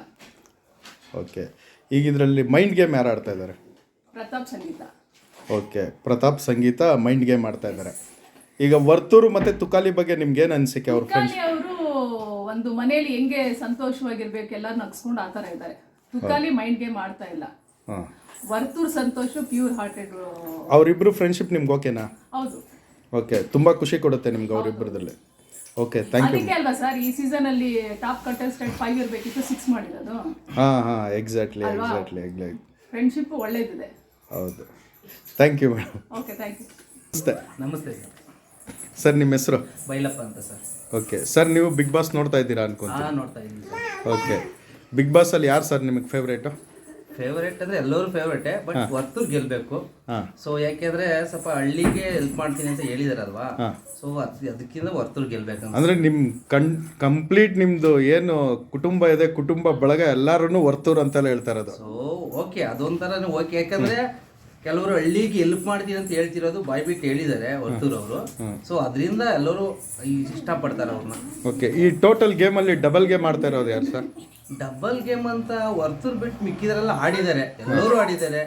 ಓಕೆ ಈಗ ಇದರಲ್ಲಿ ಮೈಂಡ್ ಗೇಮ್ ಯಾರು ಆಡ್ತಾ ಇದ್ದಾರೆ Pratap Sangeetha. Okay Pratap Sangeetha mind game ಆಡ್ತಾ ಇದ್ದಾರೆ ಈಗ ವರ್ತೂರು ಮತ್ತೆ ತುಕಾಲಿ ಬಗ್ಗೆ ನಿಮ್ಗೆ ಏನು ಅನಿಸಿಕೆ? ಅವ್ರ ಫ್ರೆಂಡ್ಸ್ ಅವರು ಒಂದು ಮನೆಯಲ್ಲಿ ಹೆಂಗೆ ಸಂತೋಷವಾಗಿರ್ಬೇಕು ಎಲ್ಲ ನಗ್ಸ್ಕೊಂಡು ಆ ಥರ ಇದ್ದಾರೆ. ತುಕಾಲಿ ಮೈಂಡ್ ಗೇಮ್ ಆಡ್ತಾ ಇಲ್ಲ. ಹಾಂ. ವರ್ತೂರ್ ಸಂತೋಷ್ ಪ್ಯೂರ್ ಹಾರ್ಟೆಡ್ ಅವರಿಬ್ಬರು ಫ್ರೆಂಡ್ಶಿಪ್ ನಿಮ್ಗೆ ಓಕೆನಾ ಹೌದು. ಓಕೆ ತುಂಬಾ ಖುಷಿ ಕೊಡುತ್ತೆ ನಿಮ್ಗೆ ಅವರಿಬ್ಬರದಲ್ಲಿ ಓಕೆ ಥ್ಯಾಂಕ್ ಯು ಅದಕ್ಕೆ ಅಲ್ವಾ ಸರ್ ಈ ಸೀಸನ್ ಅಲ್ಲಿ ಟಾಪ್ ಕಂಟೆಸ್ಟೆಂಟ್ ಫೈವ್ ಇರಬೇಕಿತ್ತು ಸಿಕ್ಸ್ ಮಾಡಿರೋದು ಹಾಂ ಹಾಂ ಎಕ್ಸಾಕ್ಟ್ಲಿ? ಎಕ್ಸಾಕ್ಟ್ಲಿ ಎಕ್ಸಾಕ್ಟ್ ಫ್ರೆಂಡ್ಶಿಪ್ ಒಳ್ಳೇದಿದೆ. ಹೌದು. Thank you madam okay thank you ನಮಸ್ತೆ. ನಮಸ್ತೆ. ಸರ್ ನಿಮ್ಮ ಹೆಸರು? ಬೈಲಪ್ಪ ಅಂತ ಸರ್ ಓಕೆ ಸರ್ ನೀವು ಬಿಗ್ ಬಾಸ್ ನೋಡ್ತಾ ಇದ್ದೀರಾ ಅನ್ಕೊಂತೀನಿ. ಹಾ ನೋಡ್ತಾ ಇದ್ದೀನಿ ಓಕೆ ಬಿಗ್ ಬಾಸಲ್ಲಿ ಯಾರು ಸರ್ ನಿಮಗೆ ಫೇವ್ರೇಟು ಫೇವರೇಟ್ ಅಂದ್ರೆ ಎಲ್ಲರೂ ಫೇವರೇಟೆ ಬಟ್ ವರ್ತೂರ್ ಗೆಲ್ಬೇಕು. ಸೊ ಯಾಕೆಂದ್ರೆ ಸ್ವಲ್ಪ ಹಳ್ಳಿಗೆ ಹೆಲ್ಪ್ ಮಾಡ್ತೀನಿ ಅಂತ ಹೇಳಿದಾರಲ್ವಾ. ಸೊ ಅದಕ್ಕಿಂತ ವರ್ತೂರ್ ಗೆಲ್ಬೇಕು ಅಂದ್ರೆ ನಿಮ್ಮ ಕಣ್ ಕಂಪ್ಲೀಟ್ ನಿಮ್ಮದು ಏನು ಕುಟುಂಬ ಇದೆ ಕುಟುಂಬ ಬಳಗ ಎಲ್ಲಾರು ವರ್ತೂರ್ ಅಂತೆಲ್ಲ ಹೇಳ್ತಾರೆ ಇರೋದು. ಸೊ ಓಕೆ ಅದೊಂಥರ ಓಕೆ ಯಾಕಂದ್ರೆ ಕೆಲವರು ಹಳ್ಳಿಗೆ ಹೆಲ್ಪ್ ಮಾಡ್ತೀನಿ ಅಂತ ಹೇಳ್ತಿರೋದು ಬಾಯ್ ಬಿಟ್ಟು ಹೇಳಿದ್ದಾರೆ ವರ್ತೂರ್ ಅವರು. ಸೊ ಅದರಿಂದ ಎಲ್ಲರೂ ಇಷ್ಟಪಡ್ತಾರೆ ಅವ್ರನ್ನ. ಓಕೆ ಈ ಟೋಟಲ್ ಗೇಮಲ್ಲಿ ಡಬಲ್ ಗೇಮ್ ಮಾಡ್ತಾ ಇರೋದು ಯಾರು ಸರ್ ಡಬಲ್ ಗೇಮ್ ಅಂತ ವರ್ತೂರ್ ಬಿಟ್ಟು ಮಿಕ್ಕಿದ್ರೆಲ್ಲ ಆಡಿದ್ದಾರೆ. ಎಲ್ಲರೂ ಆಡಿದ್ದಾರೆ.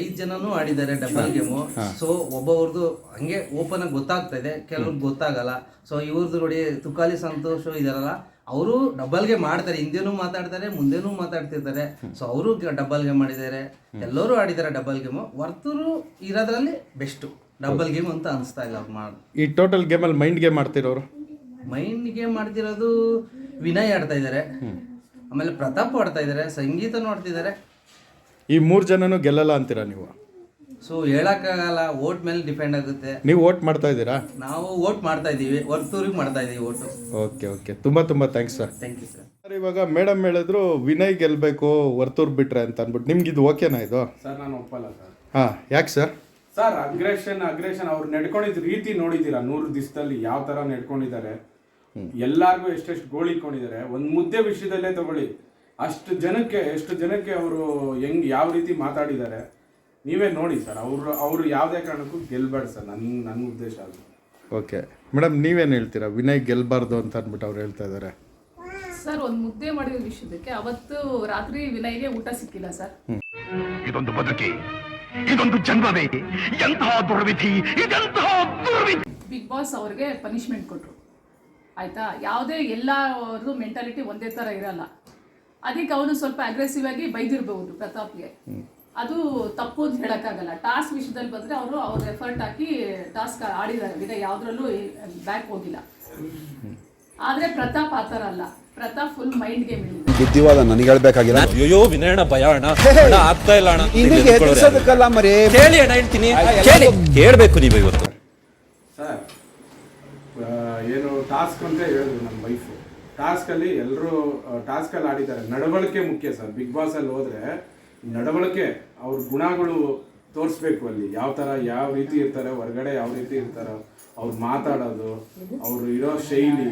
ಐದ್ ಜನನು ಆಡಿದ್ದಾರೆ ಡಬಲ್ ಗೇಮು ಸೊ ಒಬ್ಬೊಬ್ರದ್ದು ಹಂಗೆ ಓಪನ್ ಆಗಿ ಗೊತ್ತಾಗ್ತಾ ಇದೆ. ಕೆಲವ್ರಿಗೆ ಗೊತ್ತಾಗಲ್ಲ. ಸೊ ಇವ್ರದ್ದು ನೋಡಿ ತುಕಾಲಿ ಸಂತೋಷ ಇದಾರಲ್ಲ ಅವರು ಡಬಲ್ ಗೇಮ್ ಆಡ್ತಾರೆ ಹಿಂದೆನೂ ಮಾತಾಡ್ತಾರೆ ಮುಂದೆನೂ ಮಾತಾಡ್ತಿರ್ತಾರೆ. ಸೊ ಅವರು ಡಬಲ್ ಗೇಮ್ ಆಡಿದ್ದಾರೆ ಎಲ್ಲರೂ ಆಡಿದ್ದಾರೆ ಡಬಲ್ ಗೇಮು. ವರ್ತೂರು ಇರೋದ್ರಲ್ಲಿ ಬೆಸ್ಟ್. ಡಬಲ್ ಗೇಮ್ ಅಂತ ಅನಿಸ್ತಾ ಇಲ್ಲ ಅವ್ರು ಮಾಡಿ ಈ ಟೋಟಲ್ ಗೇಮಲ್ಲಿ ಮೈಂಡ್ ಗೇಮ್ ಆಡ್ತಿರೋರು ಮೈಂಡ್ ಗೇಮ್ ಮಾಡ್ತಿರೋದು ವಿನಯ್ ಆಡ್ತಾ ಇದ್ದಾರೆ. ಆಮೇಲೆ ಪ್ರತಾಪ್ ಆಡ್ತಾ ಇದ್ದಾರೆ. ಸಂಗೀತ ನೋಡ್ತಿದ್ದಾರೆ ಈ ಮೂರು ಜನನು ಗೆಲ್ಲಲ್ಲ ಅಂತೀರಾ ನೀವು? ಸೊ ಹೇಳಕ್ಕಾಗಲ್ಲ ಓಟ್ ಮೇಲೆ ಡಿಪೆಂಡ್ ಆಗುತ್ತೆ. ನೀವು ವೋಟ್ ಮಾಡ್ತಾ ಇದ್ದೀರಾ? ನಾವು ಓಟ್ ಮಾಡ್ತಾ ಇದ್ದೀವಿ ವರ್ತೂರಿಗೆ ಮಾಡ್ತಾ ಇದ್ದೀವಿ ಓಟು ಓಕೆ ಓಕೆ ತುಂಬ ತುಂಬ thanks sir thank you sir sir ಇವಾಗ ಮೇಡಮ್ ಹೇಳಿದ್ರು ವಿನಯ್ ಗೆಲ್ಲಬೇಕು ವರ್ತೂರು ಬಿಟ್ರೆ ಅಂತ ಅಂದ್ಬಿಟ್ಟು. ನಿಮ್ಗೆ ಇದು ಓಕೆನಾ ಇದು? ಸರ್ ನಾನು ಒಪ್ಪಲ್ಲ ಸರ್ ಹಾಂ ಯಾಕೆ ಸರ್ ಸರ್ ಅಗ್ರೆಷನ್ ಅಗ್ರೆಷನ್ ಅವ್ರು ನಡ್ಕೊಂಡಿದ್ ರೀತಿ ನೋಡಿದ್ದೀರಾ? ನೂರು ದಿವಸದಲ್ಲಿ ಯಾವ ತರ ನಡ್ಕೊಂಡಿದ್ದಾರೆ? ಎಲ್ಲಾರ್ಗು ಎಷ್ಟೆಷ್ಟು ಗೋಳಿ ಇಟ್ಕೊಂಡಿದ್ದಾರೆ? ಒಂದ್ ಮುದ್ದೆ ವಿಷಯದಲ್ಲೇ ತಗೊಳ್ಳಿ. ಅಷ್ಟು ಜನಕ್ಕೆ ಎಷ್ಟು ಜನಕ್ಕೆ ಅವರು ಹೆಂಗ್ ಯಾವ ರೀತಿ ಮಾತಾಡಿದ್ದಾರೆ? ನೀವೇ ನೋಡಿ ಸರ್ ಅವರು ಅವರು ಯಾವುದೇ ಕಾರಣಕ್ಕೂ ಗೆಲ್ಬೇಡ ಸರ್ ನನ್ನ ನನ್ನ ಉದ್ದೇಶ ಅದು. ಓಕೆ. ಮೇಡಮ್ ನೀವೇನು ಹೇಳ್ತೀರಾ? ವಿನಯ್ ಗೆಲ್ಬಾರ್ದು ಅಂತ ಅಂದ್ಬಿಟ್ಟು ಅವ್ರು ಹೇಳ್ತಾ ಇದ್ದಾರೆ ಸರ್ ಒಂದು ಮುದ್ದೆ ಮಾಡಿದ ವಿಷಯಕ್ಕೆ ಅವತ್ತು ರಾತ್ರಿ ವಿನಯ್ಗೆ ಊಟ ಸಿಕ್ಕಿಲ್ಲ ಸರ್. ಇದೊಂದು ಬದುಕಿ ಇದೊಂದು ಜನ್ಮವೇ ಎಂತಹ ದುರ್ವಿಧಿ ಇದೆಂತಹ ದುರ್ವಿಧಿ. ಬಿಗ್ ಬಾಸ್ ಅವ್ರಿಗೆ ಪನಿಷ್ಮೆಂಟ್ ಕೊಟ್ಟರು ಆಯ್ತಾ? ಯಾವುದೇ ಎಲ್ಲರದು ಮೆಂಟಾಲಿಟಿ ಒಂದೇ ಥರ ಇರಲ್ಲ. ಅದಕ್ಕೆ ಅವನು ಸ್ವಲ್ಪ ಅಗ್ರೆಸಿವ್ ಆಗಿ ಬೈದಿರಬಹುದು ಪ್ರತಾಪ್ಗೆ. ಅದು ತಪ್ಪು ಅಂತ ಹೇಳೋಕ್ಕಾಗಲ್ಲ. ಟಾಸ್ಕ್ ವಿಷಯದಲ್ಲಿ ಬಂದರೆ ಅವರು ಅವ್ರ ಎಫರ್ಟ್ ಹಾಕಿ ಟಾಸ್ಕ್ ಆಡಿದ್ದಾರೆ. ಇದೆ ಯಾವುದ್ರಲ್ಲೂ ಬ್ಯಾಕ್ ಹೋಗಿಲ್ಲ. ಆದರೆ ಪ್ರತಾಪ್ ಆ ಥರ ಅಲ್ಲ. ಪ್ರತಾಪ್ ಫುಲ್ ಮೈಂಡ್ ಗೇಮ್ ಬುದ್ಧಿವಾದ ನನಗೆ ಹೇಳ್ಬೇಕಾಗಿಲ್ಲ. ಅಯ್ಯೋ ವಿನಯಣ ಭಯ ಅಣ್ಣ ಅಣ್ಣ, ಆಗ್ತಾ ಇಲ್ಲ ಅಣ್ಣ. ನಿನಗೆ ಎದುರಿಸೋದಕ್ಕಲ್ಲ ಮರಿ. ಹೇಳಿ ಅಣ್ಣ ಹೇಳ್ತೀನಿ. ಕೇಳಿ. ಹೇಳ್ಬೇಕು ನೀವು ಇವತ್ತು. ಸರ್ ಏನು ಟಾಸ್ಕ್ ಅಂತ ಹೇಳಿದ್ರು ನಮ್ಮ ವೈಫು ಟಾಸ್ಕಲ್ಲಿ ಎಲ್ಲರೂ ಟಾಸ್ಕಲ್ಲಿ ಆಡಿದ್ದಾರೆ. ನಡವಳಿಕೆ ಮುಖ್ಯ ಸರ್. ಬಿಗ್ ಬಾಸಲ್ಲಿ ಹೋದರೆ ನಡವಳಿಕೆ ಅವ್ರ ಗುಣಗಳು ತೋರಿಸ್ಬೇಕು ಅಲ್ಲಿ. ಯಾವ ಥರ ಯಾವ ರೀತಿ ಇರ್ತಾರೆ, ಹೊರಗಡೆ ಯಾವ ರೀತಿ ಇರ್ತಾರೋ, ಅವ್ರು ಮಾತಾಡೋದು, ಅವರು ಇರೋ ಶೈಲಿ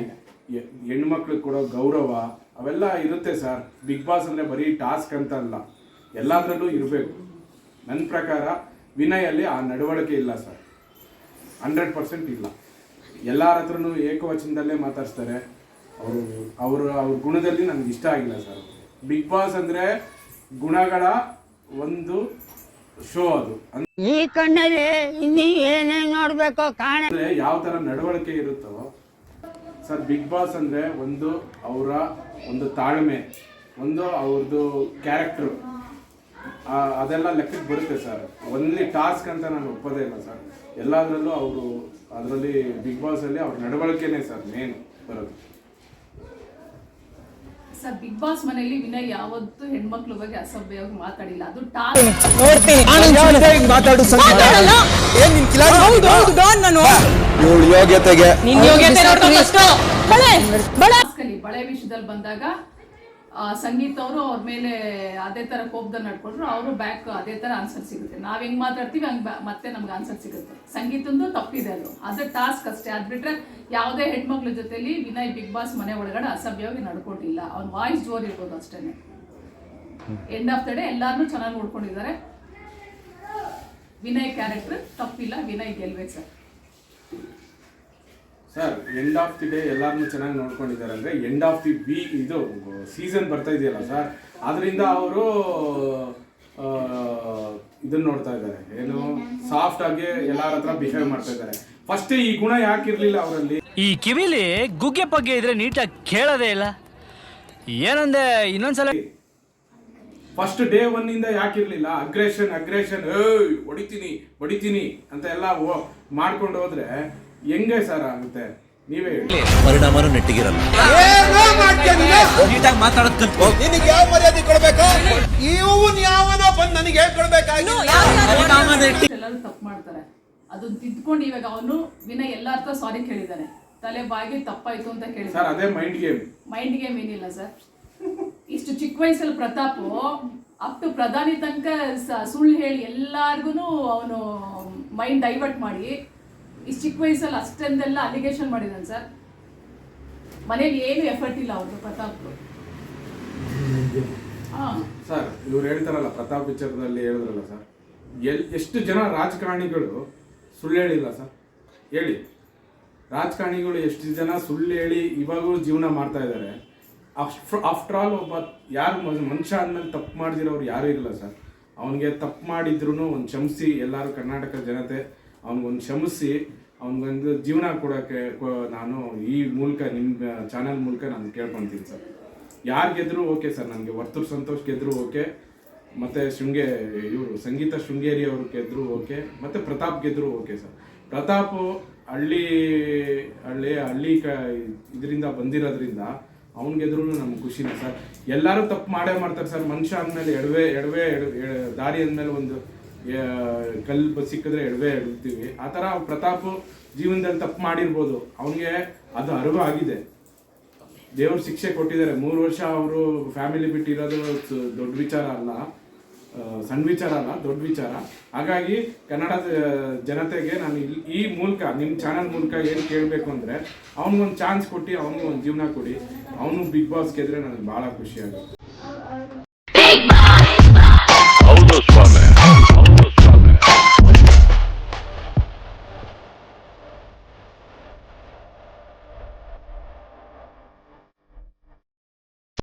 ಹೆಣ್ಮಕ್ಳಿಗೆ ಕೊಡೋ ಗೌರವ, ಅವೆಲ್ಲ ಇರುತ್ತೆ ಸರ್. ಬಿಗ್ ಬಾಸ್ ಅಂದರೆ ಬರೀ ಟಾಸ್ಕ್ ಅಂತ ಅಲ್ಲ. ಎಲ್ಲದರಲ್ಲೂ ಇರಬೇಕು. ನನ್ನ ಪ್ರಕಾರ ವಿನಯಲ್ಲಿ ಆ ನಡವಳಿಕೆ ಇಲ್ಲ ಸರ್. ಹಂಡ್ರೆಡ್ ಪರ್ಸೆಂಟ್ ಇಲ್ಲ. ಎಲ್ಲರ ಹತ್ರನು ಏಕವಚನದಲ್ಲೇ ಮಾತಾಡ್ಸ್ತಾರೆ. ಅವರು ಅವರು, ಅವ್ರ ಗುಣದಲ್ಲಿ ನನಗೆ ಇಷ್ಟ ಆಗಿಲ್ಲ ಸರ್. ಬಿಗ್ ಬಾಸ್ ಅಂದರೆ ಗುಣಗಳ ಒಂದು ಶೋ ಅದು. ಈ ಕಣ್ಣಲ್ಲಿ ಇನ್ನೀ ಏನೇ ನೋಡ್ಬೇಕು ಕಾಣ. ಅಂದ್ರೆ ಯಾವ ತರ ನಡವಳಿಕೆ ಇರುತ್ತೋ ಸರ್ ಬಿಗ್ ಬಾಸ್ ಅಂದ್ರೆ ಒಂದು ಅವರ ಒಂದು ತಾಳ್ಮೆ ಒಂದು ಅವ್ರದ್ದು ಕ್ಯಾರೆಕ್ಟ್ರು ಅದೆಲ್ಲ ಲೆಕ್ಕಕ್ಕೆ ಬರುತ್ತೆ ಸರ್. ಒನ್ಲಿ ಟಾಸ್ಕ್ ಅಂತ ನಾನು ಒಪ್ಪೋದೇ ಇಲ್ಲ ಸರ್. ಎಲ್ಲದರಲ್ಲೂ ಅವರು ಅದರಲ್ಲಿ ಬಿಗ್ ಬಾಸ್ ಅಲ್ಲಿ ಅವ್ರ ನಡವಳಿಕೆನೇ ಸರ್ ಮೇನ್ ಬರೋದು. ಸರ್ ಬಿಗ್ ಬಾಸ್ ಮನೆಯಲ್ಲಿ ವಿನಯ್ ಯಾವತ್ತೂ ಹೆಣ್ಮಕ್ಳ ಬಗ್ಗೆ ಅಸಭ್ಯವಾಗಿ ಮಾತಾಡಿಲ್ಲ. ಅದು ಟಾಸ್ಕ್. ಬಳೆ ವಿಷಯದಲ್ಲಿ ಬಂದಾಗ ಸಂಗೀತ್ ಅವರು ಅವ್ರ ಮೇಲೆ ಅದೇ ತರ ಕೋಪದಲ್ಲಿ ನಡ್ಕೊಂಡ್ರು, ಅವರು ಬ್ಯಾಕ್ ಅದೇ ತರ ಆನ್ಸರ್ ಸಿಗುತ್ತೆ. ನಾವು ಹೆಂಗ್ ಮಾತಾಡ್ತೀವಿ, ಹಂಗೆ ಮತ್ತೆ ನಮ್ಗೆ ಆನ್ಸರ್ ಸಿಗುತ್ತೆ. ಸಂಗೀತಂದು ತಪ್ಪಿದೆ ಅದು. ಅದು ಟಾಸ್ಕ್ ಅಷ್ಟೇ. ಅದು ಬಿಟ್ಟರೆ ಯಾವುದೇ ಹೆಣ್ಮಕ್ಳ ಜೊತೆಲಿ ವಿನಯ್ ಬಿಗ್ ಬಾಸ್ ಮನೆ ಒಳಗಡೆ ಅಸಭ್ಯವಾಗಿ ನಡ್ಕೊಂಡಿಲ್ಲ ಅವ್ನ ವಾಯ್ಸ್ ಜೋರ್ ಇರ್ಬೋದು ಅಷ್ಟೇನೆ. ಎಂಡ್ ಆಫ್ ದ ಡೇ ಎಲ್ಲಾರನ್ನೂ ಚೆನ್ನಾಗಿ ನೋಡ್ಕೊಂಡಿದ್ದಾರೆ. ವಿನಯ್ ಕ್ಯಾರೆಕ್ಟರ್ ತಪ್ಪಿಲ್ಲ. ವಿನಯ್ ಗೆಲ್ಬೇಕು sir. Sir end of the day ಎಲ್ಲಾರನ್ನೂ ಚೆನ್ನಾಗಿ ನೋಡ್ಕೊಂಡಿದ್ದಾರೆ ಅಂದ್ರೆ ಎಂಡ್ ಆಫ್ ದಿ ವೀ ಇದು ಸೀಸನ್ ಬರ್ತಾ ಇದೆಯಲ್ಲ ಸರ್ ಅದರಿಂದ ಅವರು ಇದನ್ನ ನೋಡ್ತಾ ಇದ್ದಾರೆ. ಏನು ಸಾಫ್ಟ್ ಆಗಿ ಎಲ್ಲಾರ ಹತ್ರ ಬಿಹೇವ್ ಮಾಡ್ತಾ ಇದ್ದಾರೆ. ಫಸ್ಟ್ ಈ ಗುಣ ಯಾಕಿರ್ಲಿಲ್ಲ ಅವರಲ್ಲಿ? ಈ ಕಿವಿಲಿ ಗುಗ್ಗೆ ಪಗ್ಗೆ ಇದ್ರೆ ನೀಟಾಗಿ ಕೇಳೋದೇ ಇಲ್ಲ. ಏನಂದೆ ಇನ್ನೊಂದ್ಸಲ? ಫಸ್ಟ್ ಡೇ ಒನ್ ಇಂದ ಇರಲಿಲ್ಲ ಅಗ್ರೆಷನ್ ಅಗ್ರೆಷನ್ ಏಯ್ ಹೊಡಿತೀನಿ ಹೊಡಿತೀನಿ ಅಂತ ಎಲ್ಲ ಮಾಡ್ಕೊಂಡು ಹೋದ್ರೆ ಹೆಂಗೆ ಸರ್ ಆಗುತ್ತೆ ನೀವೇ ಹೇಳಿ. ಪರಿಣಾಮನೂ ನೆಟ್ಟಿಗಿರಲ್ಲ. ನೀಟಾಗಿ ಮಾತಾಡೋದ್ ಕಲ್ತ್ಕೋ. ನಿನಗೆ ಯಾವ ಮರ್ಯಾದೆ ಕೊಡ್ಬೇಕು? ಇವನ್ ಯಾವನೋ ಬಂದು ನನಗೆ ಹೇಳ್ಕೊಡ್ಬೇಕಾಗಿ ಪರಿಣಾಮ ನೆಟ್ಟಿ ಎಲ್ಲರೂ ತಪ್ಪು ಮಾಡ್ತಾರೆ. ಅದನ್ನ ತಿದ್ಕೊಂಡು ಇವಾಗ ಅವನು ವಿನಯ್ ಎಲ್ಲಾರ್ಥ ಸಾರಿ ಕೇಳಿದ್ದಾನೆ. ತಲೆ ಬಾಯಿಗೆ ತಪ್ಪಾಯ್ತು ಅಂತ ಸರ್ ಅದೇ ಮೈಂಡ್ ಗೇಮ್ ಮೈಂಡ್ ಗೇಮ್ ಏನಿಲ್ಲ ಸರ್. ಇಷ್ಟು ಚಿಕ್ಕ ವಯಸ್ಸಲ್ಲಿ ಪ್ರತಾಪ್ ಅಪ್ ಟು ಪ್ರಧಾನಿ ತನಕ ಸ- ಸುಳ್ಳು ಹೇಳಿ ಎಲ್ಲಾರ್ಗು ಅವನು ಮೈಂಡ್ ಡೈವರ್ಟ್ ಮಾಡಿ ಇಷ್ಟು ಚಿಕ್ಕ ವಯಸ್ಸಲ್ಲಿ ಅಷ್ಟೊಂದೆಲ್ಲ ಅಲಿಗೇಷನ್ ಮಾಡಿದಾನೆ ಸರ್. ಮನೇಲಿ ಏನು ಎಫರ್ಟ್ ಇಲ್ಲ ಅವ್ರದ್ದು ಪ್ರತಾಪ್ ಹಾ. ಸರ್ ಇವ್ರು ಹೇಳ್ತಾರಲ್ಲ ಪ್ರತಾಪ್ ಪಿಕ್ಚರ್ನಲ್ಲಿ ಹೇಳಿದ್ರಲ್ಲ ಸರ್. ಎಲ್ ಎಷ್ಟು ಜನ ರಾಜಕಾರಣಿಗಳು ಸುಳ್ಳು ಹೇಳಿಲ್ಲ ಸರ್? ಹೇಳಿ. ರಾಜಕಾರಣಿಗಳು ಎಷ್ಟು ಜನ ಸುಳ್ಳು ಹೇಳಿ ಇವಾಗಲೂ ಜೀವನ ಮಾಡ್ತಾ ಇದ್ದಾರೆ? ಆಫ್ಟರ್ ಆಲ್ ಒಬ್ಬ ಯಾರು ಮನುಷ್ಯ ಆದ್ಮೇಲೆ ತಪ್ಪು ಮಾಡಿದಿರೋರು ಯಾರೂ ಇರಲ್ಲ ಸರ್. ಅವನಿಗೆ ತಪ್ಪು ಮಾಡಿದ್ರು ಒಂದು ಕ್ಷಮಿಸಿ ಎಲ್ಲರೂ ಕರ್ನಾಟಕ ಜನತೆ ಅವ್ನಿಗೊಂದು ಕ್ಷಮಿಸಿ ಅವನಿಗೊಂದು ಜೀವನ ಕೊಡೋಕ್ಕೆ ನಾನು ಈ ಮೂಲಕ ನಿಮ್ಮ ಚಾನಲ್ ಮೂಲಕ ನಾನು ಕೇಳ್ಕೊತೀನಿ ಸರ್. ಯಾರು ಗೆದ್ರು ಓಕೆ ಸರ್ ನನಗೆ. ವರ್ತೂರ್ ಸಂತೋಷ್ ಗೆದ್ರು ಓಕೆ. ಮತ್ತು ಶೃಂಗೇ, ಇವರು ಸಂಗೀತ ಶೃಂಗೇರಿ ಅವರು ಗೆದ್ರು ಓಕೆ. ಮತ್ತು ಪ್ರತಾಪ್ ಗೆದ್ರು ಓಕೆ ಸರ್. ಪ್ರತಾಪ್ ಹಳ್ಳಿ ಹಳ್ಳಿ ಹಳ್ಳಿ ಕ, ಇದರಿಂದ ಬಂದಿರೋದ್ರಿಂದ ಅವ್ನ ಗೆದ್ರು ನಮ್ಗೆ ಖುಷಿನೇ ಸರ್. ಎಲ್ಲರೂ ತಪ್ಪು ಮಾಡೇ ಮಾಡ್ತಾರೆ ಸರ್. ಮನುಷ್ಯ ಅಂದಮೇಲೆ ಎಡವೆ ಎಡವೆ, ಎಡ- ಎಡ- ದಾರಿ ಅಂದಮೇಲೆ ಒಂದು ಕಲ್ಲು ಸಿಕ್ಕಿದ್ರೆ ಎಡವೆ ಎಡ್ತೀವಿ ಆ ಥರ ಪ್ರತಾಪ್ ಜೀವನದಲ್ಲಿ ತಪ್ಪು ಮಾಡಿರ್ಬೋದು. ಅವನಿಗೆ ಅದು ಅರಿವು ಆಗಿದೆ. ದೇವ್ರು ಶಿಕ್ಷೆ ಕೊಟ್ಟಿದ್ದಾರೆ. ಮೂರು ವರ್ಷ ಅವರು ಫ್ಯಾಮಿಲಿ ಬಿಟ್ಟಿರೋದು ದೊಡ್ಡ ವಿಚಾರ ಅಲ್ಲ. ಸಣ್ಣ ವಿಚಾರ ಅಲ್ಲ, ದೊಡ್ಡ ವಿಚಾರ. ಹಾಗಾಗಿ ಕನ್ನಡ ಜನತೆಗೆ ನಾನು ಈ ಮೂಲಕ ನಿಮ್ಮ ಚಾನಲ್ ಮೂಲಕ ಏನು ಕೇಳಬೇಕು ಅಂದರೆ ಅವನಿಗೊಂದು ಚಾನ್ಸ್ ಕೊಟ್ಟು ಅವನಿಗೆ ಒಂದು ಜೀವನ ಕೊಡಿ. ಅವನು ಬಿಗ್ ಬಾಸ್ ಗೆದ್ರೆ ನನಗೆ ಭಾಳ ಖುಷಿ ಆಗುತ್ತೆ. ಹೌದು ಸ್ವಾಮಿ.